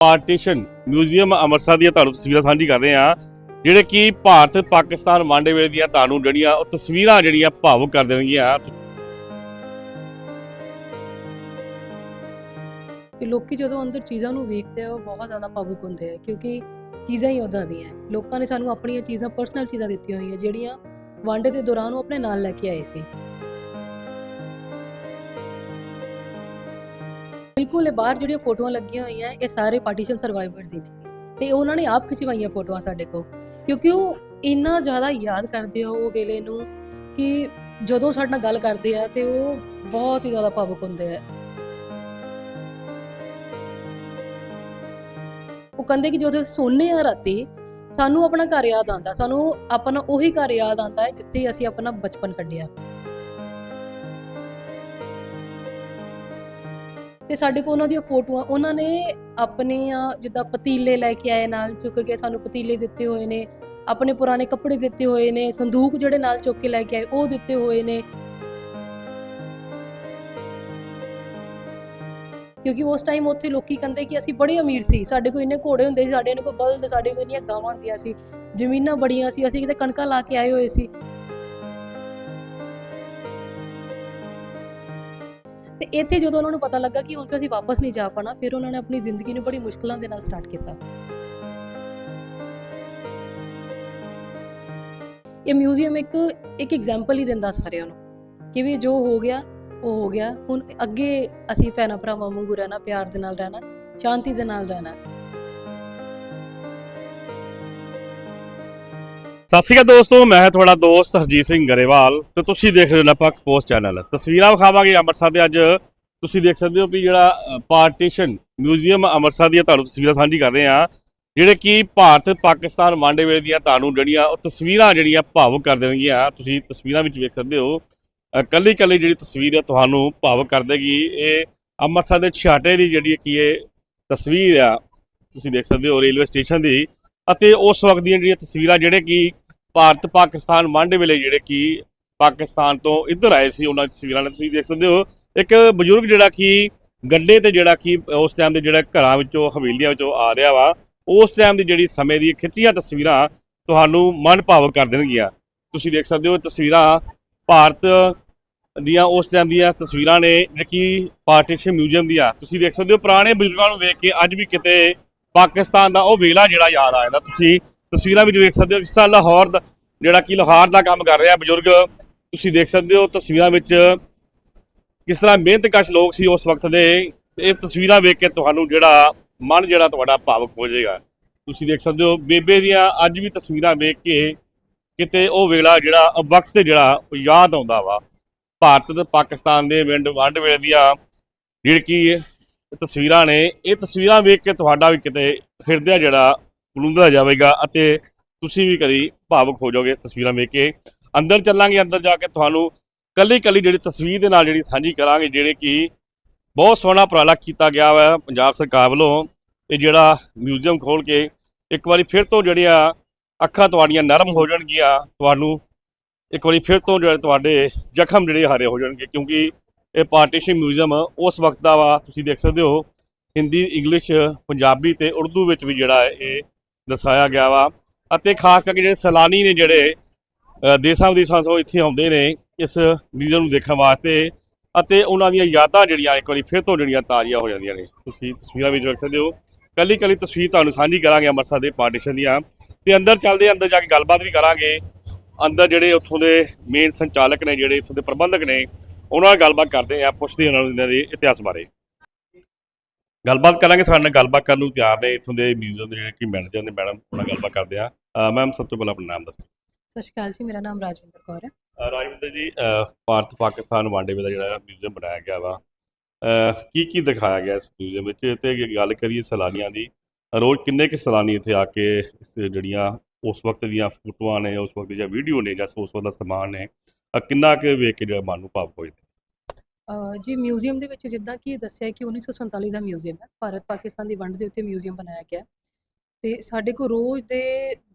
Partition museum Amritsar ਦੀਆਂ ਤੁਹਾਨੂੰ ਤਸਵੀਰਾਂ ਸਾਂਝੀ ਕਰ ਰਹੇ ਹਾਂ। ਜਿਹੜੇ ਕਿ ਭਾਰਤ ਪਾਕਿਸਤਾਨ ਵਾਂਡੇ ਵੇਲੇ ਦੀਆਂ ਤੁਹਾਨੂੰ ਜਿਹੜੀਆਂ ਉਹ ਤਸਵੀਰਾਂ ਜਿਹੜੀਆਂ ਭਾਵੁਕ ਕਰ ਦੇਣਗੀਆਂ। ਤੇ ਲੋਕੀ ਜਦੋਂ ਅੰਦਰ ਚੀਜ਼ਾਂ ਨੂੰ ਵੇਖਦੇ ਆ, ਉਹ ਬਹੁਤ ਜ਼ਿਆਦਾ ਭਾਵੁਕ ਹੁੰਦੇ ਆ, ਕਿਉਂਕਿ ਚੀਜ਼ਾਂ ਹੀ ਉਦਾਂ ਦੀਆਂ ਲੋਕਾਂ ਨੇ ਸਾਨੂੰ ਆਪਣੀਆਂ ਚੀਜ਼ਾਂ ਪਰਸਨਲ ਚੀਜ਼ਾਂ ਦਿੱਤੀਆਂ ਹੋਈਆਂ, ਜਿਹੜੀਆਂ ਵਾਂਡੇ ਦੇ ਦੌਰਾਨ ਉਹ ਆਪਣੇ ਨਾਲ ਲੈ ਕੇ ਆਏ ਸੀ। ਬਿਲਕੁਲ ਇਹ ਬਾਹਰ ਜਿਹੜੀਆਂ ਫੋਟੋਆਂ ਲੱਗੀਆਂ ਹੋਈਆਂ, ਇਹ ਸਾਰੇ ਪਾਰਟੀਸ਼ਨ ਸਰਵਾਈਵਰਸ ਹੀ ਨੇ। ਤੇ ਉਹਨਾਂ ਨੇ ਆਪ ਖਿਚਵਾਈਆਂ ਫੋਟੋਆਂ ਸਾਡੇ ਕੋਲ। ਕਿਉਂਕਿ ਉਹ ਇੰਨਾ ਜ਼ਿਆਦਾ ਯਾਦ ਕਰਦੇ ਆ ਉਹ ਵੇਲੇ ਨੂੰ ਕਿ ਜਦੋਂ ਸਾਡੇ ਨਾਲ ਗੱਲ ਕਰਦੇ ਆ ਤੇ ਉਹ ਬਹੁਤ ਹੀ ਜ਼ਿਆਦਾ ਭਾਵੁਕ ਹੁੰਦੇ ਆ। ਉਹ ਕਹਿੰਦੇ ਕਿ ਜਦੋਂ ਸੋਨੇ ਆ ਰਾਤੀ, ਸਾਨੂੰ ਆਪਣਾ ਘਰ ਯਾਦ ਆਉਂਦਾ। ਸਾਨੂੰ ਆਪਣਾ ਉਹੀ ਘਰ ਯਾਦ ਆਉਂਦਾ ਹੈ ਜਿੱਥੇ ਅਸੀਂ ਆਪਣਾ ਬਚਪਨ ਕੱਢਿਆ। ਤੇ ਸਾਡੇ ਕੋਲ ਉਹਨਾਂ ਦੀਆਂ ਫੋਟੋਆਂ, ਉਹਨਾਂ ਨੇ ਆਪਣੀਆਂ ਜਿੱਦਾਂ ਪਤੀਲੇ ਲੈ ਕੇ ਆਏ ਨਾਲ ਚੁੱਕ ਕੇ ਸਾਨੂੰ ਪਤੀਲੇ ਦਿੱਤੇ ਹੋਏ ਨੇ, ਆਪਣੇ ਪੁਰਾਣੇ ਕੱਪੜੇ ਦਿੱਤੇ ਹੋਏ ਨੇ, ਸੰਦੂਕ ਜਿਹੜੇ ਨਾਲ ਚੁੱਕ ਕੇ ਲੈ ਕੇ ਆਏ, ਉਹ ਦਿੱਤੇ ਹੋਏ ਨੇ। ਕਿਉਂਕਿ ਉਸ ਟਾਈਮ ਉੱਥੇ ਲੋਕੀ ਕਹਿੰਦੇ ਕਿ ਅਸੀਂ ਬੜੇ ਅਮੀਰ ਸੀ, ਸਾਡੇ ਕੋਲ ਇੰਨੇ ਘੋੜੇ ਹੁੰਦੇ ਸੀ, ਸਾਡੇ ਕੋਲ ਬਲਦ, ਸਾਡੇ ਕੋਲ ਇੰਨੀਆਂ ਗਾਵਾਂ ਹੁੰਦੀਆਂ ਸੀ, ਜ਼ਮੀਨਾਂ ਬੜੀਆਂ ਸੀ, ਅਸੀਂ ਕਿਤੇ ਕਣਕਾਂ ਲਾ ਕੇ ਆਏ ਹੋਏ ਸੀ। ਇੱਥੇ ਜਦੋਂ ਉਹਨਾਂ ਨੂੰ ਪਤਾ ਲੱਗਾ ਕਿ ਹੁਣ ਅਸੀਂ ਵਾਪਸ ਨਹੀਂ ਜਾ ਪਾਣਾ, ਫਿਰ ਉਹਨਾਂ ਨੇ ਆਪਣੀ ਜ਼ਿੰਦਗੀ ਨੂੰ ਬੜੀ ਮੁਸ਼ਕਲਾਂ ਦੇ ਨਾਲ ਸਟਾਰਟ ਕੀਤਾ। ਇਹ ਮਿਊਜ਼ੀਅਮ ਇੱਕ ਇੱਕ ਐਗਜ਼ਾਮਪਲ ਹੀ ਦਿੰਦਾ ਸਾਰਿਆਂ ਨੂੰ ਕਿ ਵੀ ਜੋ ਹੋ ਗਿਆ, ਉਹ ਹੋ ਗਿਆ। ਹੁਣ ਅੱਗੇ ਅਸੀਂ ਭੈਣਾਂ ਭਰਾਵਾਂ ਵਾਂਗੂ ਰਹਿਣਾ, ਪਿਆਰ ਦੇ ਨਾਲ ਰਹਿਣਾ, ਸ਼ਾਂਤੀ ਦੇ ਨਾਲ ਰਹਿਣਾ। ਸਤਿ ਸ਼੍ਰੀ ਅਕਾਲ ਦੋਸਤੋ, ਮੈਂ ਹਾਂ ਤੁਹਾਡਾ ਦੋਸਤ ਹਰਜੀਤ ਸਿੰਘ ਗਰੇਵਾਲ ਤੇ ਤੁਸੀਂ ਦੇਖ ਰਹੇ ਹੋ ਨਪਕ ਪੋਸਟ ਚੈਨਲ। ਤਸਵੀਰਾਂ ਵਿਖਾਵਾਂਗੇ ਅੰਮ੍ਰਿਤਸਰ ਦੇ ਅੱਜ। ਤੁਸੀਂ ਦੇਖ ਸਕਦੇ ਹੋ ਵੀ ਜਿਹੜਾ ਪਾਰਟੀਸ਼ਨ ਮਿਊਜ਼ੀਅਮ ਅੰਮ੍ਰਿਤਸਰ ਦੀਆਂ ਤੁਹਾਨੂੰ ਤਸਵੀਰਾਂ ਸਾਂਝੀ ਕਰ ਰਹੇ ਹਾਂ। ਜਿਹੜੇ ਕਿ ਭਾਰਤ ਪਾਕਿਸਤਾਨ ਵਾਂਡੇ ਵੇਲੇ ਦੀਆਂ ਤੁਹਾਨੂੰ ਜਿਹੜੀਆਂ, ਉਹ ਤਸਵੀਰਾਂ ਜਿਹੜੀਆਂ ਭਾਵੁਕ ਕਰ ਦੇਣਗੀਆਂ। ਤੁਸੀਂ ਤਸਵੀਰਾਂ ਵਿੱਚ ਵੇਖ ਸਕਦੇ ਹੋ ਕੱਲੀ ਕੱਲੀ ਜਿਹੜੀ ਤਸਵੀਰ ਹੈ ਤੁਹਾਨੂੰ ਭਾਵੁਕ ਕਰ ਦੇਗੀ। ਇਹ ਅੰਮ੍ਰਿਤਸਰ ਦੇ ਛਾਟੇ ਦੀ ਜਿਹੜੀ ਕੀ ਇਹ ਤਸਵੀਰ ਆ, ਤੁਸੀਂ ਦੇਖ ਸਕਦੇ ਹੋ ਰੇਲਵੇ ਸਟੇਸ਼ਨ ਦੀ। ਅਤੇ ਉਸ ਵਕਤ ਦੀਆਂ ਜਿਹੜੀਆਂ ਤਸਵੀਰਾਂ, ਜਿਹੜੇ ਕਿ ਭਾਰਤ ਪਾਕਿਸਤਾਨ ਵੰਡ ਵੇਲੇ ਜਿਹੜੇ ਕਿ ਪਾਕਿਸਤਾਨ ਤੋਂ ਇੱਧਰ ਆਏ ਸੀ, ਉਹਨਾਂ ਦੀ ਤਸਵੀਰਾਂ ਨੇ ਤੁਸੀਂ ਦੇਖ ਸਕਦੇ ਹੋ। ਇੱਕ ਬਜ਼ੁਰਗ ਜਿਹੜਾ ਕਿ ਗੱਡੇ ਤੇ ਜਿਹੜਾ ਕਿ ਉਸ ਟਾਈਮ ਦੇ ਜਿਹੜਾ ਘਰਾਂ ਵਿੱਚੋਂ, ਹਵੇਲੀਆਂ ਵਿੱਚੋਂ ਆ ਰਿਹਾ ਵਾ, ਉਸ ਟਾਈਮ ਦੀ ਜਿਹੜੀ ਸਮੇਂ ਦੀ ਖਿੱਚੀਆਂ ਤਸਵੀਰਾਂ ਤੁਹਾਨੂੰ ਮਨ ਭਾਵੁਕ ਕਰ ਦੇਣਗੀਆਂ। ਤੁਸੀਂ ਦੇਖ ਸਕਦੇ ਹੋ ਤਸਵੀਰਾਂ ਭਾਰਤ ਦੀਆਂ, ਉਸ ਟਾਈਮ ਦੀਆਂ ਤਸਵੀਰਾਂ ਨੇ, ਜਿਹੜੇ ਕਿ ਪਾਰਟੀਸ਼ਨ ਮਿਊਜ਼ੀਅਮ ਦੀਆਂ। ਤੁਸੀਂ ਦੇਖ ਸਕਦੇ ਹੋ ਪੁਰਾਣੇ ਬਜ਼ੁਰਗਾਂ ਨੂੰ ਵੇਖ ਕੇ ਅੱਜ ਵੀ ਕਿਤੇ ਪਾਕਿਸਤਾਨ ਦਾ ਉਹ ਵੇਲਾ ਜਿਹੜਾ ਯਾਦ ਆ ਜਾਂਦਾ। ਤੁਸੀਂ ਤਸਵੀਰਾਂ ਵਿੱਚ ਵੇਖ ਸਕਦੇ ਹੋ ਕਿਸ ਤਰ੍ਹਾਂ ਲਾਹੌਰ ਦਾ ਜਿਹੜਾ ਕਿ ਲਾਹੌਰ ਦਾ ਕੰਮ ਕਰ ਰਿਹਾ ਬਜ਼ੁਰਗ, ਤੁਸੀਂ ਦੇਖ ਸਕਦੇ ਹੋ ਤਸਵੀਰਾਂ ਵਿੱਚ ਕਿਸ ਤਰ੍ਹਾਂ ਮਿਹਨਤਕਸ਼ ਲੋਕ ਸੀ ਉਸ ਵਕਤ ਦੇ। ਇਹ ਤਸਵੀਰਾਂ ਵੇਖ ਕੇ ਤੁਹਾਨੂੰ ਜਿਹੜਾ ਮਨ ਜਿਹੜਾ ਤੁਹਾਡਾ ਭਾਵਕ ਹੋ ਜਾਏਗਾ। ਤੁਸੀਂ ਦੇਖ ਸਕਦੇ ਹੋ ਬੇਬੇ ਦੀਆਂ ਅੱਜ ਵੀ ਤਸਵੀਰਾਂ ਵੇਖ ਕੇ ਕਿਤੇ ਉਹ ਵੇਲਾ ਜਿਹੜਾ ਵਕਤ ਜਿਹੜਾ ਉਹ ਯਾਦ ਆਉਂਦਾ ਵਾ। ਭਾਰਤ ਤੇ ਪਾਕਿਸਤਾਨ ਦੇ ਵੰਡ ਵੰਡ ਵੇਲੇ ਦੀਆਂ ਜਿਹੜੀ ਕਿ ਤਸਵੀਰਾਂ ਨੇ, ਇਹ ਤਸਵੀਰਾਂ ਵੇਖ ਕੇ ਤੁਹਾਡਾ ਵੀ ਕਿਤੇ ਹਿਰਦਿਆ ਜਿਹੜਾ ਬਲੁੰਦਰਾ ਜਾਵੇਗਾ ਅਤੇ ਤੁਸੀਂ ਵੀ ਕਦੀ ਭਾਵੁਕ ਹੋ ਜਾਓਗੇ ਤਸਵੀਰਾਂ ਵੇਖ ਕੇ। ਅੰਦਰ ਚੱਲਾਂਗੇ, ਅੰਦਰ ਜਾ ਕੇ ਤੁਹਾਨੂੰ ਕੱਲੀ ਕੱਲੀ ਜਿਹੜੀ ਤਸਵੀਰ ਦੇ ਨਾਲ ਜਿਹੜੀ ਸਾਂਝੀ ਕਰਾਂਗੇ, ਜਿਹੜੇ ਕਿ ਬਹੁਤ ਸੋਹਣਾ ਉਪਰਾਲਾ ਕੀਤਾ ਗਿਆ ਵਾ ਪੰਜਾਬ ਸਰਕਾਰ ਵੱਲੋਂ ਇਹ ਜਿਹੜਾ ਮਿਊਜ਼ੀਅਮ ਖੋਲ ਕੇ ਇੱਕ ਵਾਰੀ ਫਿਰ ਤੋਂ ਜਿਹੜੀਆਂ ਅੱਖਾਂ ਤੁਹਾਡੀਆਂ ਨਰਮ ਹੋ ਜਾਣਗੀਆਂ, ਤੁਹਾਨੂੰ ਇੱਕ ਵਾਰੀ ਫਿਰ ਤੋਂ ਜਿਹੜੇ ਤੁਹਾਡੇ ਜ਼ਖਮ ਜਿਹੜੇ ਹਰੇ ਹੋ ਜਾਣਗੇ, ਕਿਉਂਕਿ ਇਹ ਪਾਰਟੀਸ਼ਨ ਮਿਊਜ਼ੀਅਮ ਉਸ ਵਕਤ ਦਾ ਵਾ, ਤੁਸੀਂ ਦੇਖ ਸਕਦੇ ਹੋ। ਹਿੰਦੀ, ਇੰਗਲਿਸ਼, ਪੰਜਾਬੀ ਤੇ ਉਰਦੂ ਵਿੱਚ ਵੀ ਜਿਹੜਾ ਹੈ ਇਹ ਦਰਸਾਇਆ ਗਿਆ ਵਾ। ਅਤੇ ਖਾਸ ਕਰਕੇ ਜਿਹੜੇ ਸੈਲਾਨੀ ਨੇ ਜਿਹੜੇ ਦੇਸਾਂ ਵਿਦੇਸਾਂ ਤੋਂ ਇੱਥੇ ਆਉਂਦੇ ਨੇ, ਇਸ ਮਿਊਜ਼ੀਅਮ ਨੂੰ ਦੇਖਣ ਵਾਸਤੇ। ਅਤੇ ਉਹਨਾਂ ਦੀਆਂ ਯਾਦਾਂ ਜਿਹੜੀਆਂ, ਇੱਕ ਵਾਰੀ ਫਿਰ ਤੋਂ ਜਿਹੜੀਆਂ ਤਾਜ਼ੀਆਂ ਹੋ ਜਾਂਦੀਆਂ ਨੇ। ਤੁਸੀਂ ਤਸਵੀਰਾਂ ਵਿੱਚ ਦੇਖ ਸਕਦੇ ਹੋ। ਕੱਲੀ ਕੱਲੀ ਤਸਵੀਰ ਤੁਹਾਨੂੰ ਸਾਂਝੀ ਕਰਾਂਗੇ ਅੰਮ੍ਰਿਤਸਰ ਦੇ ਪਾਰਟੀਸ਼ਨ ਦੀਆਂ। ਤੇ ਅੰਦਰ ਚੱਲਦੇ ਅੰਦਰ ਜਾ ਕੇ ਗੱਲਬਾਤ ਵੀ ਕਰਾਂਗੇ। ਅੰਦਰ ਜਿਹੜੇ ਉੱਥੋਂ ਦੇ ਮੇਨ ਸੰਚਾਲਕ ਨੇ, ਜਿਹੜੇ ਇੱਥੋਂ ਦੇ ਪ੍ਰਬੰਧਕ ਨੇ ਉਹਨਾਂ ਨਾਲ ਗੱਲਬਾਤ ਕਰਦੇ ਆ ਪੁੱਛਦੇ ਉਹਨਾਂ ਨੂੰ ਇਹਨਾਂ ਦੇ ਇਤਿਹਾਸ ਬਾਰੇ। ਗੱਲਬਾਤ ਕਰਾਂਗੇ ਸਾਡੇ ਨਾਲ ਗੱਲਬਾਤ ਕਰਨ ਨੂੰ ਤਿਆਰ ਨੇ ਇੱਥੋਂ ਦੇ ਮਿਊਜ਼ੀਅਮ ਦੇ ਜਿਹੜੇ ਕਿ ਮੈਨੇਜਰ ਨੇ ਮੈਡਮ ਉਹਨਾਂ ਨਾਲ ਗੱਲਬਾਤ ਕਰਦੇ ਆ ਮੈਮ ਸਭ ਤੋਂ ਪਹਿਲਾਂ ਆਪਣਾ ਨਾਮ ਦੱਸੋ। ਸਤਿ ਸ਼੍ਰੀ ਅਕਾਲ ਜੀ ਮੇਰਾ ਨਾਮ ਰਾਜਵਿੰਦਰ ਕੌਰ ਹੈ। ਰਾਜਵਿੰਦਰ ਜੀ ਭਾਰਤ ਪਾਕਿਸਤਾਨ ਵਾਂਡੇ ਵੇਲੇ ਦਾ ਜਿਹੜਾ ਮਿਊਜ਼ੀਅਮ ਬਣਾਇਆ ਗਿਆ ਵਾ। ਕੀ ਕੀ ਦਿਖਾਇਆ ਗਿਆ ਇਸ ਮਿਊਜ਼ੀਅਮ ਵਿੱਚ? ਤੇ ਗੱਲ ਕਰੀਏ ਸੈਲਾਨੀਆਂ ਦੀ ਰੋਜ਼ ਕਿੰਨੇ ਕੁ ਸੈਲਾਨੀ ਇੱਥੇ ਆ ਕੇ ਜਿਹੜੀਆਂ ਉਸ ਵਕਤ ਦੀਆਂ ਫੋਟੋਆਂ ਨੇ ਉਸ ਵਕਤ ਦੀਆਂ ਵੀਡੀਓ ਨੇ ਜਾਂ ਉਸ ਵਕਤ ਦਾ ਸਮਾਨ ਨੇ ਅ, ਕਿੰਨਾ ਕੁ ਵੇਖ ਕੇ ਜਿਹੜਾ ਮਨ ਨੂੰ ਭਾਵੁਕ ਹੋ ਅਹ ਜੀ ਮਿਊਜ਼ੀਅਮ ਦੇ ਵਿੱਚ ਜਿੱਦਾਂ ਕਿ ਇਹ ਦੱਸਿਆ ਕਿ 1947 ਦਾ ਮਿਊਜ਼ੀਅਮ ਹੈ ਭਾਰਤ ਪਾਕਿਸਤਾਨ ਦੀ ਵੰਡ ਦੇ ਉੱਤੇ ਮਿਊਜ਼ੀਅਮ ਬਣਾਇਆ ਗਿਆ ਤੇ ਸਾਡੇ ਕੋਲ ਰੋਜ਼ ਦੇ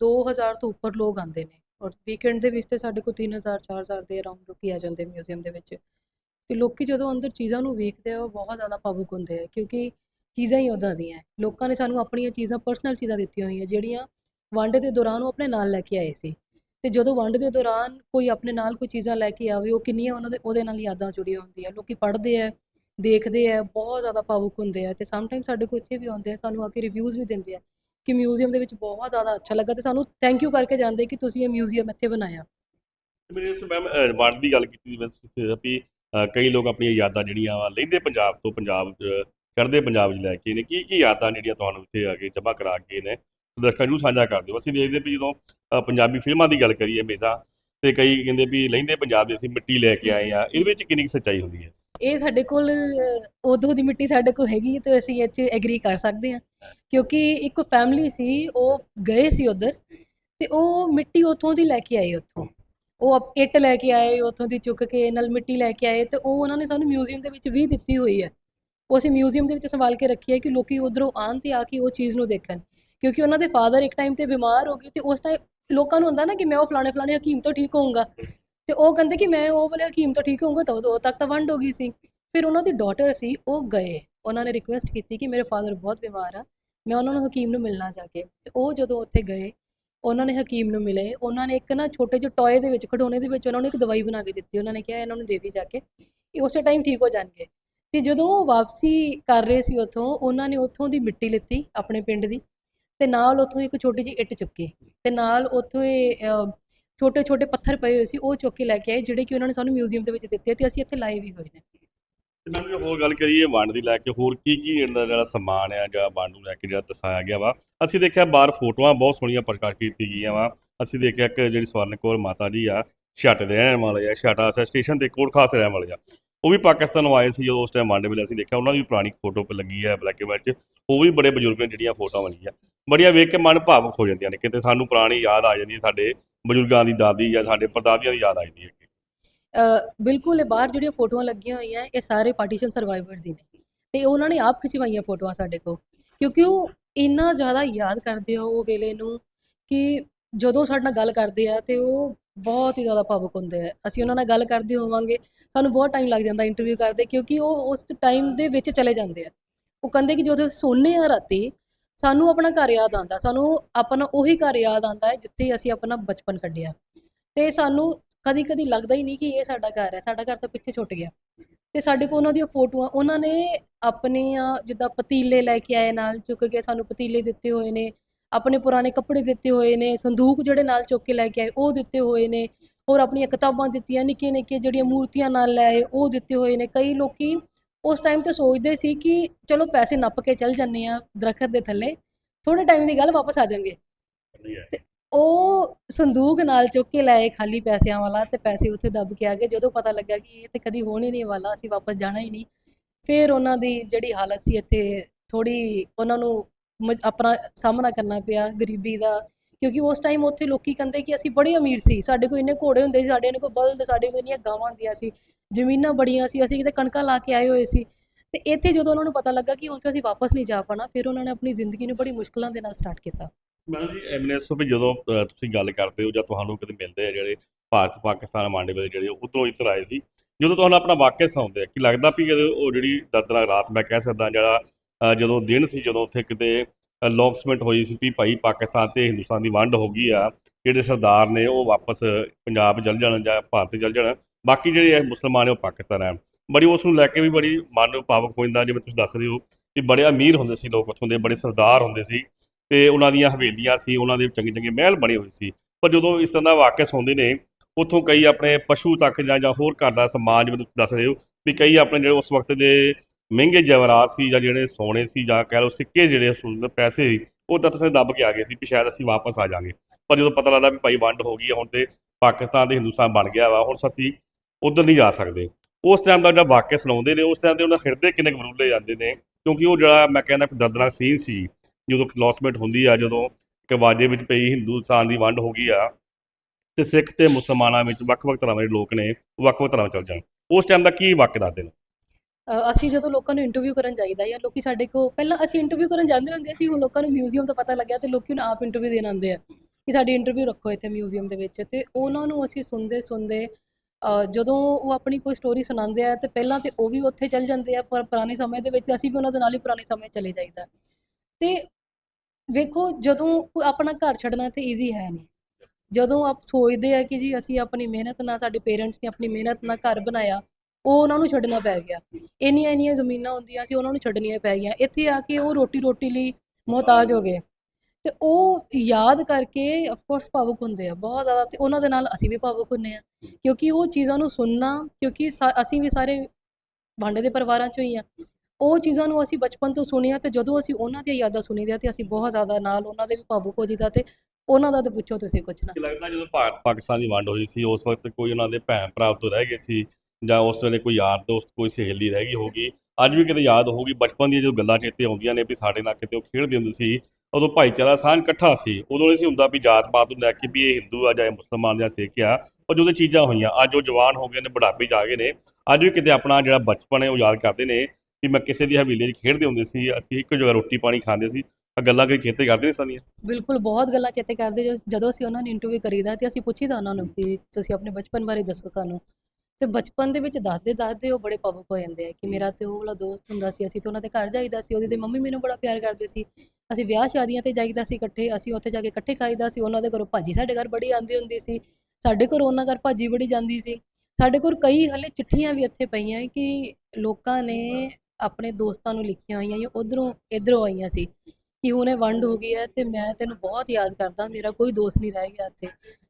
2000 ਤੋਂ ਉੱਪਰ ਲੋਕ ਆਉਂਦੇ ਨੇ ਔਰ ਵੀਕਐਂਡ ਦੇ ਵਿੱਚ ਤੇ ਸਾਡੇ ਕੋਲ 3000 4000 ਦੇ ਅਰਾਊਂਡ ਲੋਕੀ ਆ ਜਾਂਦੇ ਮਿਊਜ਼ੀਅਮ ਦੇ ਵਿੱਚ। ਤੇ ਲੋਕੀ ਜਦੋਂ ਅੰਦਰ ਚੀਜ਼ਾਂ ਨੂੰ ਵੇਖਦੇ ਆ ਉਹ ਬਹੁਤ ਜ਼ਿਆਦਾ ਭਾਵੁਕ ਹੁੰਦੇ ਆ ਕਿਉਂਕਿ ਚੀਜ਼ਾਂ ਹੀ ਉਦਾਂ ਦੀਆਂ ਹੈ। ਲੋਕਾਂ ਨੇ ਸਾਨੂੰ ਆਪਣੀਆਂ ਚੀਜ਼ਾਂ ਪਰਸਨਲ ਚੀਜ਼ਾਂ ਦਿੱਤੀਆਂ ਹੋਈਆਂ ਜਿਹੜੀਆਂ ਵੰਡ ਦੇ ਦੌਰਾਨ ਉਹ ਆਪਣੇ ਨਾਲ ਲੈ ਕੇ ਆਏ ਸੀ। ਤੇ ਜਦੋਂ ਵੰਡ ਦੇ ਦੌਰਾਨ ਕੋਈ ਆਪਣੇ ਨਾਲ ਕੋਈ ਚੀਜ਼ਾਂ ਲੈ ਕੇ ਆਵੇ, ਉਹ ਕਿੰਨੀਆਂ ਉਹਨਾਂ ਦੇ, ਉਹਦੇ ਨਾਲ ਯਾਦਾਂ ਜੁੜੀਆਂ ਹੁੰਦੀਆਂ। ਲੋਕੀ ਪੜ੍ਹਦੇ ਆ, ਦੇਖਦੇ ਆ, ਬਹੁਤ ਜ਼ਿਆਦਾ ਭਾਵੁਕ ਹੁੰਦੇ ਆ ਤੇ ਸਮ ਸਾਡੇ ਕੋਲ ਇੱਥੇ ਵੀ ਆਉਂਦੇ ਆ, ਸਾਨੂੰ ਆ ਕੇ ਰਿਵਿਊਜ਼ ਵੀ ਦਿੰਦੇ ਆ ਕਿ ਮਿਊਜ਼ੀਅਮ ਦੇ ਵਿੱਚ ਬਹੁਤ ਜ਼ਿਆਦਾ ਅੱਛਾ ਲੱਗਾ ਤੇ ਸਾਨੂੰ ਥੈਂਕ ਯੂ ਕਰਕੇ ਜਾਂਦੇ ਕਿ ਤੁਸੀਂ ਇਹ ਮਿਊਜ਼ੀਅਮ ਇੱਥੇ ਬਣਾਇਆ। ਮੇਰੇ ਇਸ ਮੈਮ ਵੰਡ ਦੀ ਗੱਲ ਕੀਤੀ ਜਿਵੇਂ ਵੀ ਕਈ ਲੋਕ ਆਪਣੀਆਂ ਯਾਦਾਂ ਜਿਹੜੀਆਂ ਵਾ, ਲੈਂਦੇ ਪੰਜਾਬ ਤੋਂ, ਪੰਜਾਬ ਕਰਦੇ ਪੰਜਾਬ 'ਚ ਲੈ ਕੇ ਨੇ। ਕੀ ਕੀ ਯਾਦਾਂ ਜਿਹੜੀਆਂ ਤੁਹਾਨੂੰ ਇੱਥੇ ਆ ਕੇ ਜਮ੍ਹਾਂ ਕਰਾ ਕੇ ਨੇ? ਦਰਸ਼ਕਾਂ ਨੂੰ ਸਾਂਝਾ ਕਰ ਦਿਓ। ਅਸੀਂ ਦੇਖਦੇ ਵੀ ਜਦੋਂ ਪੰਜਾਬੀ ਫਿਲਮਾਂ ਦੀ ਗੱਲ ਕਰੀਏ ਹਮੇਸ਼ਾ, ਤੇ ਕਈ ਕਹਿੰਦੇ ਵੀ ਲੈਂਦੇ ਪੰਜਾਬ ਦੇ ਅਸੀਂ ਮਿੱਟੀ ਲੈ ਕੇ ਆਏ ਆ, ਇਹਦੇ ਵਿੱਚ ਕਿੰਨੀ ਸੱਚਾਈ ਹੁੰਦੀ ਹੈ? ਇਹ ਸਾਡੇ ਕੋਲ ਉਦੋਂ ਦੀ ਮਿੱਟੀ ਸਾਡੇ ਕੋਲ ਹੈਗੀ ਤੇ ਅਸੀਂ ਇਹ ਐਗਰੀ ਕਰ ਸਕਦੇ ਹਾਂ। ਕਿਉਂਕਿ ਇੱਕ ਫੈਮਿਲੀ ਸੀ, ਉਹ ਗਏ ਸੀ ਉਧਰ ਤੇ ਉਹ ਮਿੱਟੀ ਉਥੋਂ ਦੀ ਲੈ ਕੇ ਆਏ ਉੱਥੋਂ। ਉਹ ਇੱਟ ਲੈ ਕੇ ਆਏ, ਉੱਥੋਂ ਦੀ ਚੁੱਕ ਕੇ ਨਾਲ ਮਿੱਟੀ ਲੈ ਕੇ ਆਏ ਤੇ ਉਹ ਉਹਨਾਂ ਨੇ ਸਾਨੂੰ ਮਿਊਜ਼ੀਅਮ ਦੇ ਵਿੱਚ ਵੀ ਦਿੱਤੀ ਹੋਈ ਹੈ। ਉਹ ਅਸੀਂ ਮਿਊਜ਼ੀਅਮ ਦੇ ਵਿੱਚ ਸੰਭਾਲ ਕੇ ਰੱਖੀ ਹੈ ਕਿ ਲੋਕੀ ਉਧਰੋਂ ਆਉਣ ਤੇ ਆ ਕੇ ਉਹ ਚੀਜ਼ ਨੂੰ ਦੇਖਣ। ਕਿਉਂਕਿ ਉਹਨਾਂ ਦੇ ਫਾਦਰ ਇੱਕ ਟਾਈਮ ਤੇ ਬਿਮਾਰ ਹੋ ਗਏ ਤੇ ਉਸ ਟਾਈਮ ਲੋਕਾਂ ਨੂੰ ਹੁੰਦਾ ਨਾ ਕਿ ਮੈਂ ਉਹ ਫਲਾਣੇ ਫਲਾਣੇ ਹਕੀਮ ਤੋਂ ਠੀਕ ਹੋਊਂਗਾ। ਤੇ ਉਹ ਕਹਿੰਦੇ ਕਿ ਮੈਂ ਉਹ ਵਾਲੇ ਹਕੀਮ ਤੋਂ ਠੀਕ ਹੋਊਂਗਾ ਤਾਂ ਉਦੋਂ ਤੱਕ ਤਾਂ ਵੰਡ ਹੋ ਗਈ ਸੀ। ਫਿਰ ਉਹਨਾਂ ਦੀ ਡਾਟਰ ਸੀ, ਉਹ ਗਏ। ਉਹਨਾਂ ਨੇ ਰਿਕੁਐਸਟ ਕੀਤੀ ਕਿ ਮੇਰੇ ਫਾਦਰ ਬਹੁਤ ਬਿਮਾਰ ਆ, ਮੈਂ ਉਹਨਾਂ ਨੂੰ ਹਕੀਮ ਨੂੰ ਮਿਲਣਾ ਜਾ ਕੇ। ਤੇ ਉਹ ਜਦੋਂ ਉੱਥੇ ਗਏ, ਉਹਨਾਂ ਨੇ ਹਕੀਮ ਨੂੰ ਮਿਲੇ। ਉਹਨਾਂ ਨੇ ਇੱਕ ਨਾ ਛੋਟੇ ਜਿਹੇ ਟੋਏ ਦੇ ਵਿੱਚ, ਖਿਡੌਣੇ ਦੇ ਵਿੱਚ ਉਹਨਾਂ ਨੂੰ ਇੱਕ ਦਵਾਈ ਬਣਾ ਕੇ ਦਿੱਤੀ। ਉਹਨਾਂ ਨੇ ਕਿਹਾ ਇਹਨਾਂ ਨੂੰ ਦੇ ਦੀ ਜਾ ਕੇ ਇਹ ਉਸੇ ਟਾਈਮ ਠੀਕ ਹੋ ਜਾਣਗੇ। ਤੇ ਜਦੋਂ ਉਹ ਵਾਪਸੀ ਕਰ ਰਹੇ ਸੀ ਉੱਥੋਂ, ਉਹਨਾਂ ਨੇ ਉੱਥੋਂ ਦੀ ਮਿੱਟੀ ਲਿੱਤੀ ਆਪਣੇ ਪਿੰਡ ਦੀ। ਤੇ ਨਾਲ ਉੱਥੋਂ ਇੱਕ ਛੋਟੀ ਜਿਹੀ ਇੱਟ ਚੁੱਕੀ ਤੇ ਨਾਲ ਉੱਥੋਂ ਇਹ ਛੋਟੇ ਛੋਟੇ ਪੱਥਰ ਪਏ ਹੋਏ ਸੀ, ਉਹ ਚੁੱਕ ਕੇ ਲੈ ਕੇ ਆਏ, ਜਿਹੜੇ ਕਿ ਉਹਨਾਂ ਨੇ ਸਾਨੂੰ ਮਿਊਜ਼ੀਅਮ ਦੇ ਵਿੱਚ ਦਿੱਤੇ ਤੇ ਅਸੀਂ ਇੱਥੇ ਲਾਏ ਵੀ ਹੋਏ ਨੇ। ਤੇ ਮੈਮ ਜੇ ਹੋਰ ਗੱਲ ਕਰੀਏ ਵੰਡ ਦੀ ਲੈ ਕੇ ਹੋਰ ਕੀ ਕੀ ਇਹਨਾਂ ਜਿਹੜਾ ਸਮਾਨ ਆ, ਜਾਂ ਵੰਡ ਨੂੰ ਲੈ ਕੇ ਜਿਹੜਾ ਦਰਸਾਇਆ ਗਿਆ ਵਾ, ਅਸੀਂ ਦੇਖਿਆ ਬਾਹਰ ਫੋਟੋਆਂ ਬਹੁਤ ਸੋਹਣੀਆਂ ਪ੍ਰਕਾਸ਼ ਕੀਤੀ ਗਈਆਂ ਵਾ, ਅਸੀਂ ਦੇਖਿਆ ਕਿ ਜਿਹੜੀ ਸਵਰਨ ਕੌਰ ਮਾਤਾ ਜੀ ਆ, ਛੱਟ ਦੇ ਰਹਿਣ ਵਾਲੇ ਆ, ਛਾਟਾ ਸਟੇਸ਼ਨ ਤੇ ਕੋਲ ਖਾਸ ਰਹਿਣ ਵਾਲੇ ਆ। ਉਹ ਵੀ ਪਾਕਿਸਤਾਨੋਂ ਆਏ ਸੀ ਜਦੋਂ ਉਸ ਟਾਈਮ ਵੰਡ ਵੇਲੇ ਅਸੀਂ ਦੇਖਿਆ ਉਹਨਾਂ ਦੀ ਵੀ ਪੁਰਾਣੀ ਫੋਟੋ ਪੇ ਲੱਗੀ ਹੈ ਬਲੈਕ ਐਂਡ ਵਾਈਟ 'ਚ, ਉਹ ਵੀ ਬੜੇ ਬਜ਼ੁਰਗਾਂ ਜਿਹੜੀਆਂ ਫੋਟੋਆਂ ਬਣੀਆਂ। ਬੜੀਆਂ ਵੇਖ ਕੇ ਮਨ ਭਾਵੁਕ ਹੋ ਜਾਂਦੀਆਂ ਨੇ, ਕਿਤੇ ਸਾਨੂੰ ਪੁਰਾਣੀ ਯਾਦ ਆ ਜਾਂਦੀ ਹੈ, ਸਾਡੇ ਬਜ਼ੁਰਗਾਂ ਦੀ ਦਾਦੀ ਜਾਂ ਸਾਡੇ ਪੜਦਾਦੀਆਂ ਦੀ ਯਾਦ ਆ ਜਾਂਦੀ ਹੈ ਬਿਲਕੁਲ, ਇਹ ਬਾਹਰ ਜਿਹੜੀਆਂ ਫੋਟੋਆਂ ਲੱਗੀਆਂ ਹੋਈਆਂ, ਇਹ ਸਾਰੇ ਪਾਰਟੀਸ਼ਨ ਸਰਵਾਈਵਰਸ ਹੀ ਨੇ। ਤੇ ਉਹਨਾਂ ਨੇ ਆਪ ਖਿਚਵਾਈਆਂ ਫੋਟੋਆਂ ਸਾਡੇ ਕੋਲ। ਕਿਉਂਕਿ ਉਹ ਇੰਨਾ ਜ਼ਿਆਦਾ ਯਾਦ ਕਰਦੇ ਆ ਉਹ ਵੇਲੇ ਨੂੰ ਕਿ ਜਦੋਂ ਸਾਡੇ ਨਾਲ ਗੱਲ ਕਰਦੇ ਆ ਤੇ ਉਹ ਬਹੁਤ ਹੀ ਜ਼ਿਆਦਾ ਭਾਵੁਕ ਹੁੰਦੇ ਆ। ਅਸੀਂ ਉਹਨਾਂ ਨਾਲ ਗੱਲ ਕਰਦੇ ਹੋਵਾਂਗੇ ਸਾਨੂੰ ਬਹੁਤ ਟਾਈਮ ਲੱਗ ਜਾਂਦਾ ਇੰਟਰਵਿਊ ਕਰਦੇ ਕਿਉਂਕਿ ਉਹ ਉਸ ਟਾਈਮ ਦੇ ਵਿੱਚ ਚਲੇ ਜਾਂਦੇ ਆ। ਉਹ ਕਹਿੰਦੇ ਕਿ ਜਦੋਂ ਸੋਨੇ ਸੌਂਦੇ ਆ ਰਾਤੀ, ਸਾਨੂੰ ਆਪਣਾ ਘਰ ਯਾਦ ਆਉਂਦਾ, ਸਾਨੂੰ ਆਪਣਾ ਉਹੀ ਘਰ ਯਾਦ ਆਉਂਦਾ ਹੈ ਜਿੱਥੇ ਅਸੀਂ ਆਪਣਾ ਬਚਪਨ ਕੱਢਿਆ। ਤੇ ਸਾਨੂੰ ਕਦੀ ਕਦੀ ਲੱਗਦਾ ਹੀ ਨਹੀਂ ਕਿ ਇਹ ਸਾਡਾ ਘਰ ਹੈ, ਸਾਡਾ ਘਰ ਤਾਂ ਪਿੱਛੇ ਛੁੱਟ ਗਿਆ। ਤੇ ਸਾਡੇ ਕੋਲ ਉਹਨਾਂ ਦੀਆਂ ਫੋਟੋਆਂ, ਉਹਨਾਂ ਨੇ ਆਪਣੀਆਂ ਜਿੱਦਾਂ ਪਤੀਲੇ ਲੈ ਕੇ ਆਏ ਨਾਲ ਚੁੱਕ ਕੇ ਸਾਨੂੰ ਪਤੀਲੇ ਦਿੱਤੇ ਹੋਏ ਨੇ, ਆਪਣੇ ਪੁਰਾਣੇ ਕੱਪੜੇ ਦਿੱਤੇ ਹੋਏ ਨੇ, ਸੰਦੂਕ ਜਿਹੜੇ ਨਾਲ ਚੁੱਕ ਕੇ ਲੈ ਕੇ ਆਏ, ਉਹ ਦਿੱਤੇ ਹੋਏ ਨੇ। ਔਰ ਆਪਣੀਆਂ ਕਿਤਾਬਾਂ ਦਿੱਤੀਆਂ ਨਿੱਕੀਆਂ ਨਿੱਕੀਆਂ ਜਿਹੜੀਆਂ ਮੂਰਤੀਆਂ ਨਾਲ ਲੈ ਆਏ ਉਹ ਦਿੱਤੇ ਹੋਏ ਨੇ। ਕਈ ਲੋਕੀ ਉਸ ਟਾਈਮ ਤੇ ਸੋਚਦੇ ਸੀ ਕਿ ਚਲੋ ਪੈਸੇ ਨੱਪ ਕੇ ਚੱਲ ਜੰਨੇ ਆ ਦਰਖਤ ਦੇ ਥੱਲੇ ਥੋੜੇ ਟਾਈਮ ਦੀ ਗੱਲ ਵਾਪਸ ਆ ਜਾਾਂਗੇ। ਉਹ ਸੰਦੂਕ ਨਾਲ ਚੁੱਕ ਕੇ ਲਏ ਖਾਲੀ ਪੈਸਿਆਂ ਵਾਲਾ ਤੇ ਪੈਸੇ ਉੱਥੇ ਦੱਬ ਕੇ ਆ ਗਏ। ਜਦੋਂ ਪਤਾ ਲੱਗਾ ਕਿ ਇਹ ਤੇ ਕਦੀ ਹੋਣ ਹੀ ਨਹੀਂ ਵਾਲਾ ਅਸੀਂ ਵਾਪਸ ਜਾਣਾ ਹੀ ਨਹੀਂ। ਫਿਰ ਉਹਨਾਂ ਦੀ ਜਿਹੜੀ ਹਾਲਤ ਸੀ ਇੱਥੇ ਥੋੜੀ ਉਹਨਾਂ ਨੂੰ ਆਪਣਾ ਸਾਹਮਣਾ ਕਰਨਾ ਪਿਆ। ਗਰੀਬੀ ਦਾ ਕਿਉਂਕਿ ਉਸ ਟਾਈਮ ਉੱਥੇ ਲੋਕੀ ਕਹਿੰਦੇ ਕਿ ਅਸੀਂ ਬੜੇ ਅਮੀਰ ਸੀ, ਸਾਡੇ ਕੋਲ ਇੰਨੇ ਘੋੜੇ ਹੁੰਦੇ ਸੀ, ਸਾਡੇ ਕੋਲ ਬਲਦ, ਸਾਡੇ ਕੋਲ ਇੰਨੀਆਂ ਗਾਵਾਂ ਹੁੰਦੀਆਂ ਸੀ, ਜ਼ਮੀਨਾਂ ਬੜੀਆਂ ਸੀ, ਅਸੀਂ ਕਿਤੇ ਕਣਕਾਂ ਲਾ ਕੇ ਆਏ ਹੋਏ ਸੀ। ਤੇ ਇੱਥੇ ਜਦੋਂ ਉਹਨਾਂ ਨੂੰ ਪਤਾ ਲੱਗਾ ਕਿ ਹੁਣ ਅਸੀਂ ਵਾਪਸ ਨਹੀਂ ਜਾ ਪਾਣਾ ਫਿਰ ਉਹਨਾਂ ਨੇ ਆਪਣੀ ਜ਼ਿੰਦਗੀ ਨੂੰ ਬੜੀ ਮੁਸ਼ਕਲਾਂ ਦੇ ਨਾਲ ਸਟਾਰਟ ਕੀਤਾ। ਮੈਡਮ ਜੀ ਐਮਐਨਐਸ ਤੋਂ ਵੀ ਜਦੋਂ ਤੁਸੀਂ ਗੱਲ ਕਰਦੇ ਹੋ ਜਾਂ ਤੁਹਾਨੂੰ ਕਦੇ ਮਿਲਦੇ ਆ ਜਿਹੜੇ ਭਾਰਤ, ਪਾਕਿਸਤਾਨ ਮਾਂਡੇ ਵੇਲੇ ਜਿਹੜੇ ਉਧਰੋਂ ਇੱਧਰ ਆਏ ਸੀ, ਜਦੋਂ ਤੁਹਾਨੂੰ ਆਪਣਾ ਵਾਕਿਆ ਸੁਣਾਉਂਦੇ ਆ, ਕਿ ਲੱਗਦਾ ਵੀ ਉਹ ਜਿਹੜੀ ਦਰਦਨਾਕ ਰਾਤ ਮੈਂ ਕਹਿ ਸਕਦਾ ਜਿਹੜਾ ਜਦੋਂ ਦਿਨ ਸੀ, ਜਦੋਂ ਉੱਥੇ ਕਿਤੇ ਲੌਂਚਮੈਂਟ ਹੋਈ ਸੀ ਵੀ ਭਾਈ ਪਾਕਿਸਤਾਨ ਤੇ ਹਿੰਦੁਸਤਾਨ ਦੀ ਵੰਡ ਹੋ ਗਈ ਆ, ਜਿਹੜੇ ਸਰਦਾਰ ਨੇ ਉਹ ਵਾਪਸ ਪੰਜਾਬ ਚਲ ਜਾਣ ਜਾਂ ਭਾਰਤ ਚਲ ਜਾਣ, ਬਾਕੀ ਜਿਹੜੇ ਮੁਸਲਮਾਨ ਨੇ ਉਹ ਪਾਕਿਸਤਾਨ ਆ ਬੜੀ ਉਸ ਨੂੰ ਲੈ ਕੇ ਵੀ ਬੜੀ ਮਨ ਨੂੰ ਭਾਵੁਕ ਹੋ ਜਾਂਦਾ, ਜਿਵੇਂ ਤੁਸੀਂ ਦੱਸ ਰਹੇ ਹੋ ਕਿ ਬੜੇ ਅਮੀਰ ਹੁੰਦੇ ਸੀ ਲੋਕ ਉੱਥੋਂ ਦੇ, ਬੜੇ ਸਰਦਾਰ ਹੁੰਦੇ ਸੀ ਤੇ ਉਹਨਾਂ ਦੀਆਂ ਹਵੇਲੀਆਂ ਸੀ, ਉਹਨਾਂ ਦੇ ਚੰਗੇ ਚੰਗੇ ਮਹਿਲ ਬਣੇ ਹੋਏ ਸੀ। ਪਰ ਜਦੋਂ ਇਸ ਤਰ੍ਹਾਂ ਦਾ ਵਾਕਿਆ ਸੁਣਦੇ ਨੇ, ਉੱਥੋਂ ਕਈ ਆਪਣੇ ਪਸ਼ੂ ਤੱਕ ਜਾਂ ਜਾਂ ਹੋਰ ਘਰ ਦਾ ਸਮਾਨ, ਜਿਵੇਂ ਤੁਸੀਂ ਦੱਸ ਰਹੇ ਹੋ ਵੀ ਕਈ ਆਪਣੇ ਜਿਹੜੇ ਉਸ ਵਕਤ ਦੇ ਮਹਿੰਗੇ ਜਵਰਾਤ ਸੀ ਜਾਂ ਜਿਹੜੇ ਸੋਨੇ ਸੀ ਜਾਂ ਕਹਿ ਲਓ ਸਿੱਕੇ ਜਿਹੜੇ ਸੁੰਦਰ ਪੈਸੇ ਸੀ, ਉਹ ਤਾਂ ਤੁਸੀਂ ਦੱਬ ਕੇ ਆ ਗਏ ਸੀ ਵੀ ਸ਼ਾਇਦ ਅਸੀਂ ਵਾਪਸ ਆ ਜਾਾਂਗੇ ਪਰ ਜਦੋਂ ਪਤਾ ਲੱਗਦਾ ਵੀ ਭਾਈ ਵੰਡ ਹੋ ਗਈ ਹੈ ਹੁਣ ਤੇ ਪਾਕਿਸਤਾਨ ਤੇ ਹਿੰਦੁਸਤਾਨ ਬਣ ਗਿਆ ਵਾ, ਹੁਣ ਅਸੀਂ ਉਧਰ ਨਹੀਂ ਜਾ ਸਕਦੇ। ਉਸ ਟਾਈਮ ਦਾ ਜਿਹੜਾ ਵਾਕਿਆ ਸੁਣਾਉਂਦੇ ਨੇ, ਉਸ ਟਾਈਮ ਤੇ ਉਹਨਾਂ ਹਿਰਦੇ ਕਿੰਨੇ ਕੁ ਜਾਂਦੇ ਨੇ, ਕਿਉਂਕਿ ਉਹ ਜਿਹੜਾ ਮੈਂ ਕਹਿੰਦਾ ਕਿ ਦਰਦਨਾਕ ਸੀਨ ਸੀ, ਜਦੋਂ ਲੌਸਮੈਂਟ ਹੁੰਦੀ ਆ, ਜਦੋਂ ਇੱਕ ਵਾਜੇ ਵਿੱਚ ਪਈ ਹਿੰਦੁਸਤਾਨ ਦੀ ਵੰਡ ਹੋ ਗਈ ਆ, ਤੇ ਸਿੱਖ ਤੇ ਮੁਸਲਮਾਨਾਂ ਵਿੱਚ ਵੱਖ-ਵੱਖ ਤਰ੍ਹਾਂ ਦੇ ਲੋਕ ਨੇ, ਵੱਖ-ਵੱਖ ਤਰ੍ਹਾਂ ਚੱਲ ਜਾਣ। ਉਸ ਟਾਈਮ ਦਾ ਕੀ ਵਾਕਿਆ ਦੱਸਦੇ ਨੇ ਅਸੀਂ ਜਦੋਂ ਲੋਕਾਂ ਨੂੰ ਇੰਟਰਵਿਊ ਕਰਨ ਜਾਈਦਾ ਜਾਂ ਲੋਕੀ ਸਾਡੇ ਕੋਲ, ਪਹਿਲਾਂ ਅਸੀਂ ਇੰਟਰਵਿਊ ਕਰਨ ਜਾਂਦੇ ਹੁੰਦੇ ਸੀ, ਹੁਣ ਲੋਕਾਂ ਨੂੰ ਮਿਊਜ਼ੀਅਮ ਦਾ ਪਤਾ ਲੱਗਿਆ ਤੇ ਲੋਕੀ ਹੁਣ ਆਪ ਇੰਟਰਵਿਊ ਦੇਣ ਆਉਂਦੇ ਆ ਕਿ ਸਾਡੀ ਇੰਟਰਵਿਊ ਰੱਖੋ ਇੱਥੇ ਮਿਊਜ਼ੀਅਮ ਦੇ ਵਿੱਚ ਤੇ ਉਹਨਾਂ ਨੂੰ ਅਸੀਂ ਸੁਣਦੇ ਸੁਣਦੇ ਜਦੋਂ ਉਹ ਆਪਣੀ ਕੋਈ ਸਟੋਰੀ ਸੁਣਾਉਂਦੇ ਆ ਤੇ ਪਹਿਲਾਂ ਤੇ ਉਹ ਵੀ ਉੱਥੇ ਚੱਲ ਜਾਂਦੇ ਆ, ਪਰ ਪੁਰਾਣੇ ਸਮੇਂ ਦੇ ਵਿੱਚ ਅਸੀਂ ਵੀ ਉਹਨਾਂ ਦੇ ਨਾਲ ਹੀ ਪੁਰਾਣੇ ਸਮੇਂ ਚਲੇ ਜਾਈਦਾ। ਤੇ ਵੇਖੋ ਜਦੋਂ ਕੋਈ ਆਪਣਾ ਘਰ ਛੱਡਣਾ ਤੇ ਈਜ਼ੀ ਹੈ ਨਹੀਂ। ਜਦੋਂ ਆਪ ਸੋਚਦੇ ਆ ਕਿ ਜੀ ਅਸੀਂ ਆਪਣੀ ਮਿਹਨਤ ਨਾਲ, ਸਾਡੇ ਪੇਰੈਂਟਸ ਨੇ ਆਪਣੀ ਮਿਹਨਤ ਨਾਲ ਘਰ ਬਣਾਇਆ ਉਹ ਉਹਨਾਂ ਨੂੰ ਛੱਡਣਾ ਪੈ ਗਿਆ। ਇੰਨੀਆਂ ਇੰਨੀਆਂ ਜ਼ਮੀਨਾਂ ਹੁੰਦੀਆਂ ਸੀ, ਉਹਨਾਂ ਨੂੰ ਛੱਡਣੀਆਂ ਪੈ ਗਈਆਂ। ਇੱਥੇ ਆ ਕੇ ਉਹ ਰੋਟੀ ਰੋਟੀ ਲਈ ਮੁਹਤਾਜ ਹੋ ਗਏ। ਤੇ ਉਹ ਯਾਦ ਕਰਕੇ ਆਫ ਕੋਰਸ ਭਾਵੁਕ ਹੁੰਦੇ ਆ, ਬਹੁਤ ਜ਼ਿਆਦਾ। ਤੇ ਉਹਨਾਂ ਦੇ ਨਾਲ ਅਸੀਂ ਵੀ ਭਾਵੁਕ ਹੁੰਨੇ ਆ, ਕਿਉਂਕਿ ਉਹ ਚੀਜ਼ਾਂ ਨੂੰ ਸੁਣਨਾ, ਕਿਉਂਕਿ ਅਸੀਂ ਵੀ ਸਾਰੇ ਬਾਂਡੇ ਦੇ ਪਰਿਵਾਰਾਂ ਚੋਂ ਹੀ ਆ। ਉਹ ਚੀਜ਼ਾਂ ਨੂੰ ਅਸੀਂ ਬਚਪਨ ਤੋਂ ਸੁਣੀਆਂ ਤੇ ਜਦੋਂ ਅਸੀਂ ਉਹਨਾਂ ਦੀਆਂ ਯਾਦਾਂ ਸੁਣੀਦੀਆਂ ਤੇ ਅਸੀਂ ਬਹੁਤ ਜ਼ਿਆਦਾ ਨਾਲ ਉਹਨਾਂ ਦੇ ਵੀ ਭਾਵੁਕ ਹੋ ਜੀਦਾ ਤੇ ਉਹਨਾਂ ਦਾ ਤਾਂ ਪੁੱਛੋ ਤੁਸੀਂ ਕੁਛ ਨਾ। ਲੱਗਦਾ ਜਦੋਂ ਭਾਰਤ ਪਾਕਿਸਤਾਨ ਦੀ ਵੰਡ ਹੋਈ ਸੀ, ਉਸ ਵਕਤ ਕੋਈ ਉਹਨਾਂ ਦੇ ਭੈਣ ਭਰਾ ਤੋਂ ਰਹਿ ਗਏ ਸੀ? ਜਾਂ ਉਸ ਵੇਲੇ ਕੋਈ ਯਾਰ ਦੋਸਤ, ਕੋਈ ਸਹੇਲੀ ਰਹਿ ਗਈ ਹੋਗੀ ਅੱਜ ਵੀ ਕਿਤੇ ਯਾਦ ਹੋਊਗੀ, ਬਚਪਨ ਦੀਆਂ ਜੋ ਗੱਲਾਂ ਚੇਤੇ ਆਉਂਦੀਆਂ ਨੇ ਵੀ ਸਾਡੇ ਨਾਲ ਕਿਤੇ ਉਹ ਖੇਡਦੇ ਹੁੰਦੇ ਸੀ, ਉਦੋਂ ਭਾਈਚਾਰਾ ਸਾਂਝ ਇਕੱਠਾ ਸੀ। ਉਦੋਂ ਨਹੀਂ ਸੀ ਹੁੰਦਾ ਵੀ ਜਾਤ ਪਾਤ ਨੂੰ ਲੈ ਕੇ ਵੀ ਇਹ ਹਿੰਦੂ ਆ ਜਾਂ ਮੁਸਲਮਾਨ ਜਾਂ ਸਿੱਖ ਆ, ਉਹ ਜਦੋਂ ਚੀਜ਼ਾਂ ਹੋਈਆਂ, ਅੱਜ ਉਹ ਜਵਾਨ ਹੋ ਗਏ ਨੇ, ਬੁਢਾਪੇ 'ਚ ਗਏ ਨੇ, ਅੱਜ ਵੀ ਕਿਤੇ ਆਪਣਾ ਜਿਹੜਾ ਬਚਪਨ ਹੈ ਉਹ ਯਾਦ ਕਰਦੇ ਨੇ ਵੀ ਮੈਂ ਕਿਸੇ ਦੀ ਹਵੇਲੀ 'ਚ ਖੇਡਦੇ ਹੁੰਦੇ ਸੀ, ਅਸੀਂ ਇੱਕ ਜਗ੍ਹਾ ਰੋਟੀ ਪਾਣੀ ਖਾਂਦੇ ਸੀ ਆ ਗੱਲਾਂ ਕਈ ਚੇਤੇ ਕਰਦੇ ਨੇ ਸਾਡੀਆਂ ਬਿਲਕੁਲ, ਬਹੁਤ ਗੱਲਾਂ ਚੇਤੇ ਕਰਦੇ ਜਦੋਂ ਅਸੀਂ ਉਹਨਾਂ ਨੂੰ ਇੰਟਰਵਿਊ ਕਰੀਦਾ ਤੇ ਅਸੀਂ ਪੁੱਛੀਦਾ ਉਹਨਾਂ ਨੂੰ ਕਿ ਤੁਸੀਂ ਆਪਣੇ ਬਚਪਨ ਬਾਰੇ ਦੱਸੋ ਸਾਨੂੰ। ਤੇ ਬਚਪਨ ਦੇ ਵਿੱਚ ਦੱਸਦੇ ਦੱਸਦੇ ਉਹ ਬੜੇ ਭਾਵੁਕ ਹੋ ਜਾਂਦੇ ਆ ਕਿ ਮੇਰਾ ਤੇ ਉਹ ਵਾਲਾ ਦੋਸਤ ਹੁੰਦਾ ਸੀ, ਅਸੀਂ ਤੇ ਉਹਨਾਂ ਦੇ ਘਰ ਜਾਈਦਾ ਸੀ, ਉਹਦੀ ਤੇ ਮੰਮੀ ਮੈਨੂੰ ਬੜਾ ਪਿਆਰ ਕਰਦੇ ਸੀ। ਅਸੀਂ ਵਿਆਹ ਸ਼ਾਦੀਆਂ ਤੇ ਜਾਈਦਾ ਸੀ ਇਕੱਠੇ, ਅਸੀਂ ਉੱਥੇ ਜਾ ਕੇ ਇਕੱਠੇ ਖਾਈਦਾ ਸੀ, ਉਹਨਾਂ ਦੇ ਘਰੋਂ ਭਾਜੀ ਸਾਡੇ ਘਰ ਬੜੀ ਆਉਂਦੀ ਹੁੰਦੀ ਸੀ, ਸਾਡੇ ਘਰੋਂ ਉਹਨਾਂ ਘਰ ਭਾਜੀ ਬੜੀ ਜਾਂਦੀ ਸੀ। ਸਾਡੇ ਕੋਲ ਕਈ ਹਲੇ ਚਿੱਠੀਆਂ ਵੀ ਇੱਥੇ ਪਈਆਂ ਕਿ ਲੋਕਾਂ ਨੇ ਆਪਣੇ ਦੋਸਤਾਂ ਨੂੰ ਲਿਖੀਆਂ ਹੋਈਆਂ ਜਾਂ ਉਧਰੋਂ ਇਧਰੋਂ ਆਈਆਂ ਸੀ ਕਿ ਹੁਣੇ ਵੰਡ ਹੋ ਗਈ ਹੈ ਤੇ ਮੈਂ ਤੈਨੂੰ ਬਹੁਤ ਯਾਦ ਕਰਦਾ, ਮੇਰਾ ਕੋਈ ਦੋਸਤ ਨਹੀਂ ਰਹਿ ਗਿਆ ਇੱਥੇ।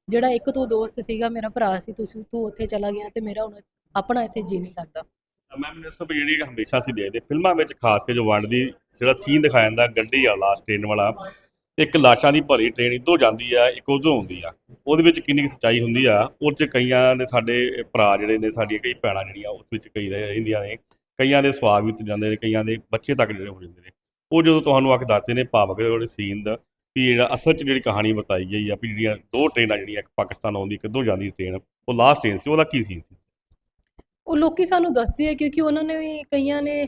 ਜਿਹੜਾ ਇੱਕ ਤੂੰ ਦੋਸਤ ਸੀਗਾ, ਮੇਰਾ ਭਰਾ ਸੀ, ਤੁਸੀਂ, ਤੂੰ ਉੱਥੇ ਚਲਾ ਗਿਆ ਤੇ ਮੇਰਾ ਹੁਣ ਆਪਣਾ ਇੱਥੇ ਜੀ ਨਹੀਂ ਲੱਗਦਾ ਮੈਂ ਮਿਨਿਸਟਰ ਵੀ ਜਿਹੜੀ ਹਮੇਸ਼ਾ ਸੀ ਦੇਖਦੇ, ਫਿਲਮਾਂ ਵਿੱਚ ਖਾਸ ਕੇ ਜੋ ਵੰਡ ਦੀ ਜਿਹੜਾ ਸੀਨ ਦਿਖਾਇਆ ਜਾਂਦਾ ਗੱਡੀ ਆ ਟ੍ਰੇਨ ਵਾਲਾ, ਇੱਕ ਲਾਸ਼ਾਂ ਦੀ ਭਰੀ ਟ੍ਰੇਨ ਇੱਧਰੋਂ ਜਾਂਦੀ ਆ, ਇੱਕ ਉਦੋਂ ਆਉਂਦੀ ਆ। ਉਹਦੇ ਵਿੱਚ ਕਿੰਨੀ ਕੁ ਸੱਚਾਈ ਹੁੰਦੀ ਆ, ਉਹ 'ਚ ਕਈਆਂ ਦੇ ਸਾਡੇ ਭਰਾ ਜਿਹੜੇ ਨੇ, ਸਾਡੀਆਂ ਕਈ ਭੈਣਾਂ ਜਿਹੜੀਆਂ, ਉਸ ਵਿੱਚ ਕਈ ਰਹਿੰਦੀਆਂ ਨੇ। ਕਈਆਂ ਦੇ ਸਵਾਗ ਵੀ ਉੱਤੇ ਜਾਂਦੇ ਨੇ, ਕਈਆਂ ਦੇ ਬੱਚੇ ਤੱਕ ਜਿਹੜੇ ਹੋ ਜਾਂਦੇ ਨੇ। ਉਹ ਜਦੋਂ ਤੁਹਾਨੂੰ ਆ ਕੇ ਦੱਸਦੇ ਨੇ, ਭਾਵਕ ਜਿਹੜੇ ਸੀਨ ਦਾ ਵੀ ਜਿਹੜਾ ਅਸਲ 'ਚ ਜਿਹੜੀ ਕਹਾਣੀ ਬਤਾਈ ਗਈ ਆ ਵੀ ਜਿਹੜੀਆਂ ਦੋ ਟ੍ਰੇਨਾਂ ਜਿਹੜੀਆਂ ਇੱਕ ਪਾਕਿਸਤਾਨ ਆਉਂਦੀ ਇੱਕ ਇੱਧਰੋਂ ਜਾਂਦੀ ਟ੍ਰੇਨ ਉਹ ਲਾਸਟ ਟ੍ਰੇਨ ਸੀ ਉਹਦਾ ਕੀ ਸੀ? ਉਹ ਲੋਕੀ ਸਾਨੂੰ ਦੱਸਦੇ ਆ ਕਿਉਂਕਿ ਉਹਨਾਂ ਨੇ ਵੀ ਕਈਆਂ ਨੇ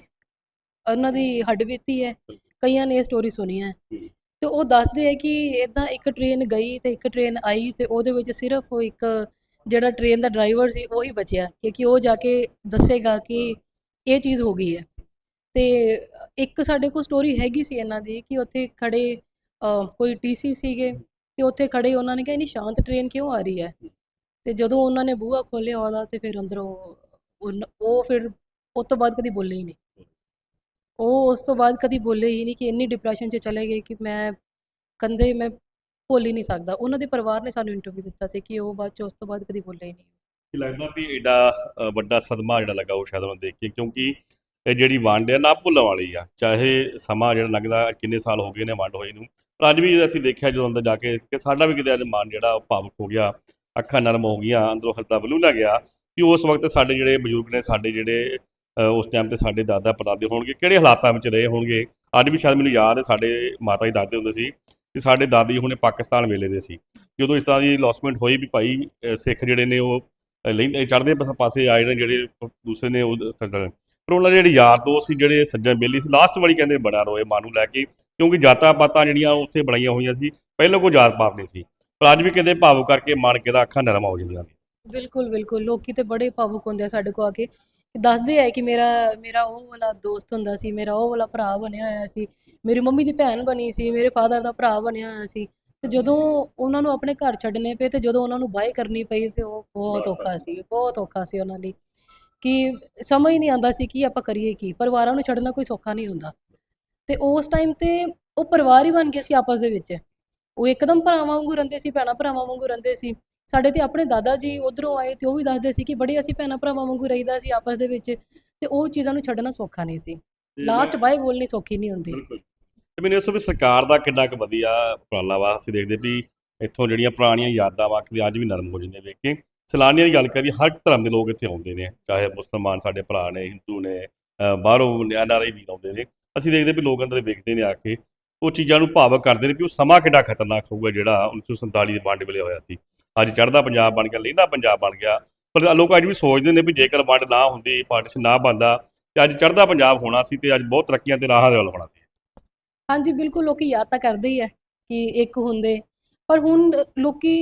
ਉਹਨਾਂ ਦੀ ਹੱਡਬੀਤੀ ਹੈ ਕਈਆਂ ਨੇ ਇਹ ਸਟੋਰੀ ਸੁਣੀ ਹੈ। ਤੇ ਉਹ ਦੱਸਦੇ ਆ ਕਿ ਇਦਾਂ ਇੱਕ ਟ੍ਰੇਨ ਗਈ ਤੇ ਇੱਕ ਟ੍ਰੇਨ ਆਈ ਤੇ ਉਹਦੇ ਵਿੱਚ ਸਿਰਫ ਉਹ ਇੱਕ ਜਿਹੜਾ ਟ੍ਰੇਨ ਦਾ ਡਰਾਈਵਰ ਸੀ ਉਹੀ ਬਚਿਆ ਕਿਉਂਕਿ ਉਹ ਜਾ ਕੇ ਦੱਸੇਗਾ ਕਿ ਇਹ ਚੀਜ਼ ਹੋ ਗਈ ਹੈ। ਤੇ ਇੱਕ ਸਾਡੇ ਕੋਲ ਸਟੋਰੀ ਹੈਗੀ ਸੀ ਇਹਨਾਂ ਦੀ ਕਿ ਉੱਥੇ ਖੜੇ ਕੋਈ ਟੀਸੀ ਸੀਗੇ ਤੇ ਉੱਥੇ ਖੜੇ ਉਹਨਾਂ ਨੇ ਕਿਹਾ, ਇੰਨੀ ਸ਼ਾਂਤ ਟ੍ਰੇਨ ਕਿਉਂ ਆ ਰਹੀ ਹੈ? ਤੇ ਜਦੋਂ ਉਹਨਾਂ ਨੇ ਬੂਹਾ ਖੋਲ੍ਹਿਆ ਉਹਦਾ ਤੇ ਫਿਰ ਅੰਦਰੋਂ ਉਹ ਫਿਰ ਉਸ ਤੋਂ ਬਾਅਦ ਕਦੀ ਬੋਲੇ ਹੀ ਨਹੀਂ। ਉਹ ਉਸ ਤੋਂ ਬਾਅਦ ਕਦੀ ਬੋਲੇ ਹੀ ਨਹੀਂ ਕਿ ਇੰਨੀ ਡਿਪਰੈਸ਼ਨ 'ਚ ਚਲੇ ਗਏ ਕਿ ਮੈਂ ਕੰਦੇ ਮੈਂ ਭੁੱਲ ਹੀ ਨਹੀਂ ਸਕਦਾ। ਉਹਨਾਂ ਦੇ ਪਰਿਵਾਰ ਨੇ ਸਾਨੂੰ ਇੰਟਰਵਿਊ ਦਿੱਤਾ ਸੀ ਕਿ ਉਹ ਬਾਅਦ 'ਚ ਉਸ ਤੋਂ ਬਾਅਦ ਕਦੀ ਬੋਲੇ ਹੀ ਨਹੀਂ। ਕਿ ਲੱਗਦਾ ਵੀ ਐਡਾ ਵੱਡਾ ਸਦਮਾ ਜਿਹੜਾ ਲੱਗਾ ਉਹ ਸ਼ਾਇਦ ਉਹਨੂੰ ਦੇਖ ਕੇ, ਕਿਉਂਕਿ ਇਹ ਜਿਹੜੀ ਵੰਡ ਹੈ ਨਾ ਭੁੱਲਣ ਵਾਲੀ ਆ। ਚਾਹੇ ਸਮਾਂ ਜਿਹੜਾ ਲੱਗਦਾ ਕਿੰਨੇ ਸਾਲ ਹੋ ਗਏ ਨੇ ਵੰਡ ਹੋਈ ਨੂੰ ਪਰ ਅੱਜ ਵੀ ਅਸੀਂ ਦੇਖਿਆ ਜਦੋਂ ਅੰਦਰ ਜਾ ਕੇ ਕਿ ਸਾਡਾ ਵੀ ਕਿਤੇ ਅੱਜ ਮਨ ਜਿਹੜਾ ਉਹ ਭਾਵੁਕ ਹੋ ਗਿਆ, ਅੱਖਾਂ ਨਰਮ ਹੋ ਗਈਆਂ, ਅੰਦਰੋਂ ਹਲਦਾ ਬਲੂ ਲੱਗ ਗਿਆ ਕਿ ਉਸ ਵਕਤ ਸਾਡੇ ਜਿਹੜੇ ਬਜ਼ੁਰਗ ਨੇ, ਸਾਡੇ ਜਿਹੜੇ ਉਸ ਟਾਈਮ ਤੇ ਸਾਡੇ ਦਾਦਾ ਪੜਦਾਦੇ ਹੋਣਗੇ, ਕਿਹੜੇ ਹਾਲਾਤਾਂ ਵਿੱਚ ਰਹੇ ਹੋਣਗੇ? ਅੱਜ ਵੀ ਸ਼ਾਇਦ ਮੈਨੂੰ ਯਾਦ ਹੈ, ਸਾਡੇ ਮਾਤਾ ਜੀ ਦਾਦੇ ਹੁੰਦੇ ਸੀ ਕਿ ਸਾਡੇ ਦਾਦੀ ਹੁਣੇ ਪਾਕਿਸਤਾਨ ਵੇਲੇ ਦੇ ਸੀ। ਜਦੋਂ ਇਸ ਤਰ੍ਹਾਂ ਦੀ ਲੌਸਮੈਂਟ ਹੋਈ ਵੀ ਭਾਈ ਸਿੱਖ ਜਿਹੜੇ ਨੇ ਉਹ ਲੈਂਦੇ, ਚੜ੍ਹਦੇ ਪਾਸੇ ਆਏ ਨੇ ਜਿਹੜੇ ਦੂਸਰੇ ਨੇ ਉਹ ਪਰ ਉਹਨਾਂ ਦੇ ਜਿਹੜੇ ਯਾਰ ਦੋਸਤ ਸੀ, ਜਿਹੜੇ ਸੱਜਣ ਬੇਲੀ ਸੀ ਲਾਸਟ ਵਾਲੀ ਕਹਿੰਦੇ ਬੜਾ ਰੋਏ ਮਾਂ ਲੈ ਕੇ, ਕਿਉਂਕਿ ਜਾਤਾਂ ਪਾਤਾਂ ਜਿਹੜੀਆਂ ਉੱਥੇ ਬਣਾਈਆਂ ਹੋਈਆਂ ਸੀ, ਪਹਿਲਾਂ ਕੋਈ ਜਾਤ ਪਾਤ ਨਹੀਂ ਸੀ। ਪਰ ਅੱਜ ਵੀ ਕਹਿੰਦੇ ਭਾਵੁਕ ਕਰਕੇ ਮਨ ਕਿਦਾ ਅੱਖਾਂ ਨਰਮ ਹੋ ਜਾਂਦੀਆਂ ਨੇ। ਬਿਲਕੁਲ ਬਿਲਕੁਲ। ਲੋਕੀ ਤੇ ਬੜੇ ਭਾਵੁਕ ਹੁੰਦੇ ਆ ਸਾਡੇ ਕੋਲ ਆ ਕੇ। ਦੱਸਦੇ ਆ ਕਿ ਮੇਰਾ ਮੇਰਾ ਉਹ ਵਾਲਾ ਦੋਸਤ ਹੁੰਦਾ ਸੀ, ਮੇਰਾ ਉਹ ਵਾਲਾ ਭਰਾ ਬਣਿਆ ਹੋਇਆ ਸੀ। ਮੇਰੀ ਮੰਮੀ ਦੀ ਭੈਣ ਬਣੀ ਸੀ, ਮੇਰੇ ਫਾਦਰ ਦਾ ਭਰਾ ਬਣਿਆ ਹੋਇਆ ਸੀ। ਤੇ ਜਦੋਂ ਉਹਨਾਂ ਨੂੰ ਆਪਣੇ ਘਰ ਛੱਡਣੇ ਪਏ ਤੇ ਜਦੋਂ ਉਹਨਾਂ ਨੂੰ ਬਾਏ ਕਰਨੀ ਪਈ ਤੇ ਉਹ ਬਹੁਤ ਔਖਾ ਸੀ, ਬਹੁਤ ਔਖਾ ਸੀ ਉਹਨਾਂ ਲਈ। ਕਿ ਸਮਝ ਹੀ ਨਹੀਂ ਆਉਂਦਾ ਸੀ ਕਿ ਆਪਾਂ ਕਰੀਏ ਕੀ ਪਰਿਵਾਰਾਂ ਨੂੰ ਛੱਡਣਾ ਕੋਈ ਸੌਖਾ ਨਹੀਂ ਹੁੰਦਾ। ਤੇ ਉਸ ਟਾਈਮ ਤੇ ਉਹ ਪਰਿਵਾਰ ਹੀ ਬਣ ਗਏ ਸੀ ਆਪਸ ਦੇ ਵਿੱਚ। ਉਹ ਇੱਕਦਮ ਭਰਾਵਾਂ ਵਾਂਗੂ ਰਹਿੰਦੇ ਸੀ ਭੈਣਾਂ ਭਰਾਵਾਂ ਵਾਂਗੂ ਰਹਿੰਦੇ ਸੀ। ਸਾਡੇ ਤੇ ਆਪਣੇ ਦਾਦਾ ਜੀ ਉਧਰੋਂ ਆਏ ਤੇ ਉਹ ਵੀ ਦੱਸਦੇ ਸੀ ਕਿ ਬੜੇ ਅਸੀਂ ਭੈਣਾਂ ਭਰਾਵਾਂ ਵਾਂਗੂ ਰਹੀਦਾ ਸੀ ਆਪਸ ਦੇ ਵਿੱਚ ਤੇ ਉਹ ਚੀਜ਼ਾਂ ਨੂੰ ਛੱਡਣਾ ਸੌਖਾ ਨਹੀਂ ਸੀ। ਲਾਸਟ ਬਾਏ ਬੋਲਣੀ ਸੌਖੀ ਨਹੀਂ ਹੁੰਦੀ। ਬਿਲਕੁਲ। ਤੇ ਮੈਨੂੰ ਇਸ ਤੋਂ ਵੀ ਸਰਕਾਰ ਦਾ ਕਿੰਨਾ ਕੁ ਵਧੀਆ ਉਪਰਾਲਾ ਵਾ? ਅਸੀਂ ਦੇਖਦੇ ਵੀ ਇੱਥੋਂ ਜਿਹੜੀਆਂ ਪੁਰਾਣੀਆਂ ਯਾਦਾਂ ਵਾ ਕਿ ਅੱਜ ਵੀ ਨਰਮ ਹੋ ਜਾਂਦੀਆਂ ਵੇਖ ਕੇ। ਸੈਲਾਨੀਆਂ ਦੀ ਗੱਲ ਕਰੀਏ, ਹਰ ਇੱਕ ਧਰਮ ਦੇ ਲੋਕ ਇੱਥੇ ਆਉਂਦੇ ਨੇ, ਚਾਹੇ ਮੁਸਲਮਾਨ ਸਾਡੇ ਭਰਾ ਨੇ, ਹਿੰਦੂ ਨੇ ਬਾਹਰੋਂ ਨਿਆਨਾਰੇ ਵੀ ਆਉਂਦੇ ਨੇ, ਅਸੀਂ ਦੇਖਦੇ ਵੀ ਲੋਕ ਅੰਦਰ ਵੇਖਦੇ ਨੇ ਆ ਕੇ, ਉਹ ਚੀਜ਼ਾਂ ਨੂੰ ਭਾਵਕ ਕਰਦੇ ਨੇ ਕਿ ਉਹ ਸਮਾਂ ਕਿੰਨਾ ਖਤਰਨਾਕ ਹੋਊਗਾ ਜਿਹੜਾ 1947 ਦੇ ਵੰਡ ਵੇਲੇ ਹੋਇਆ ਸੀ। ਅੱਜ ਚੜ੍ਹਦਾ ਪੰਜਾਬ ਬਣ ਗਿਆ, ਲਹਿੰਦਾ ਪੰਜਾਬ ਬਣ ਗਿਆ, ਪਰ ਲੋਕ ਅੱਜ ਵੀ ਸੋਚਦੇ ਨੇ ਵੀ ਜੇਕਰ ਵੰਡ ਨਾ ਹੁੰਦੀ ਪਾਰਟੀਸ਼ਨ ਨਾ ਬਣਦਾ, ਤੇ ਅੱਜ ਚੜ੍ਹਦਾ ਪੰਜਾਬ ਹੋਣਾ ਸੀ ਤੇ ਅੱਜ ਬਹੁਤ ਤਰੱਕੀਆਂ ਤੇ ਰਾਹਾਂ ਦੇ ਵੱਲ ਹੋਣਾ ਸੀ। ਹਾਂਜੀ, ਬਿਲਕੁਲ, ਲੋਕੀ ਯਾਦ ਤਾਂ ਕਰਦੇ ਹੀ ਹੈ ਕਿ ਇੱਕ ਹੁੰਦੇ ਪਰ ਹੁਣ ਲੋਕੀ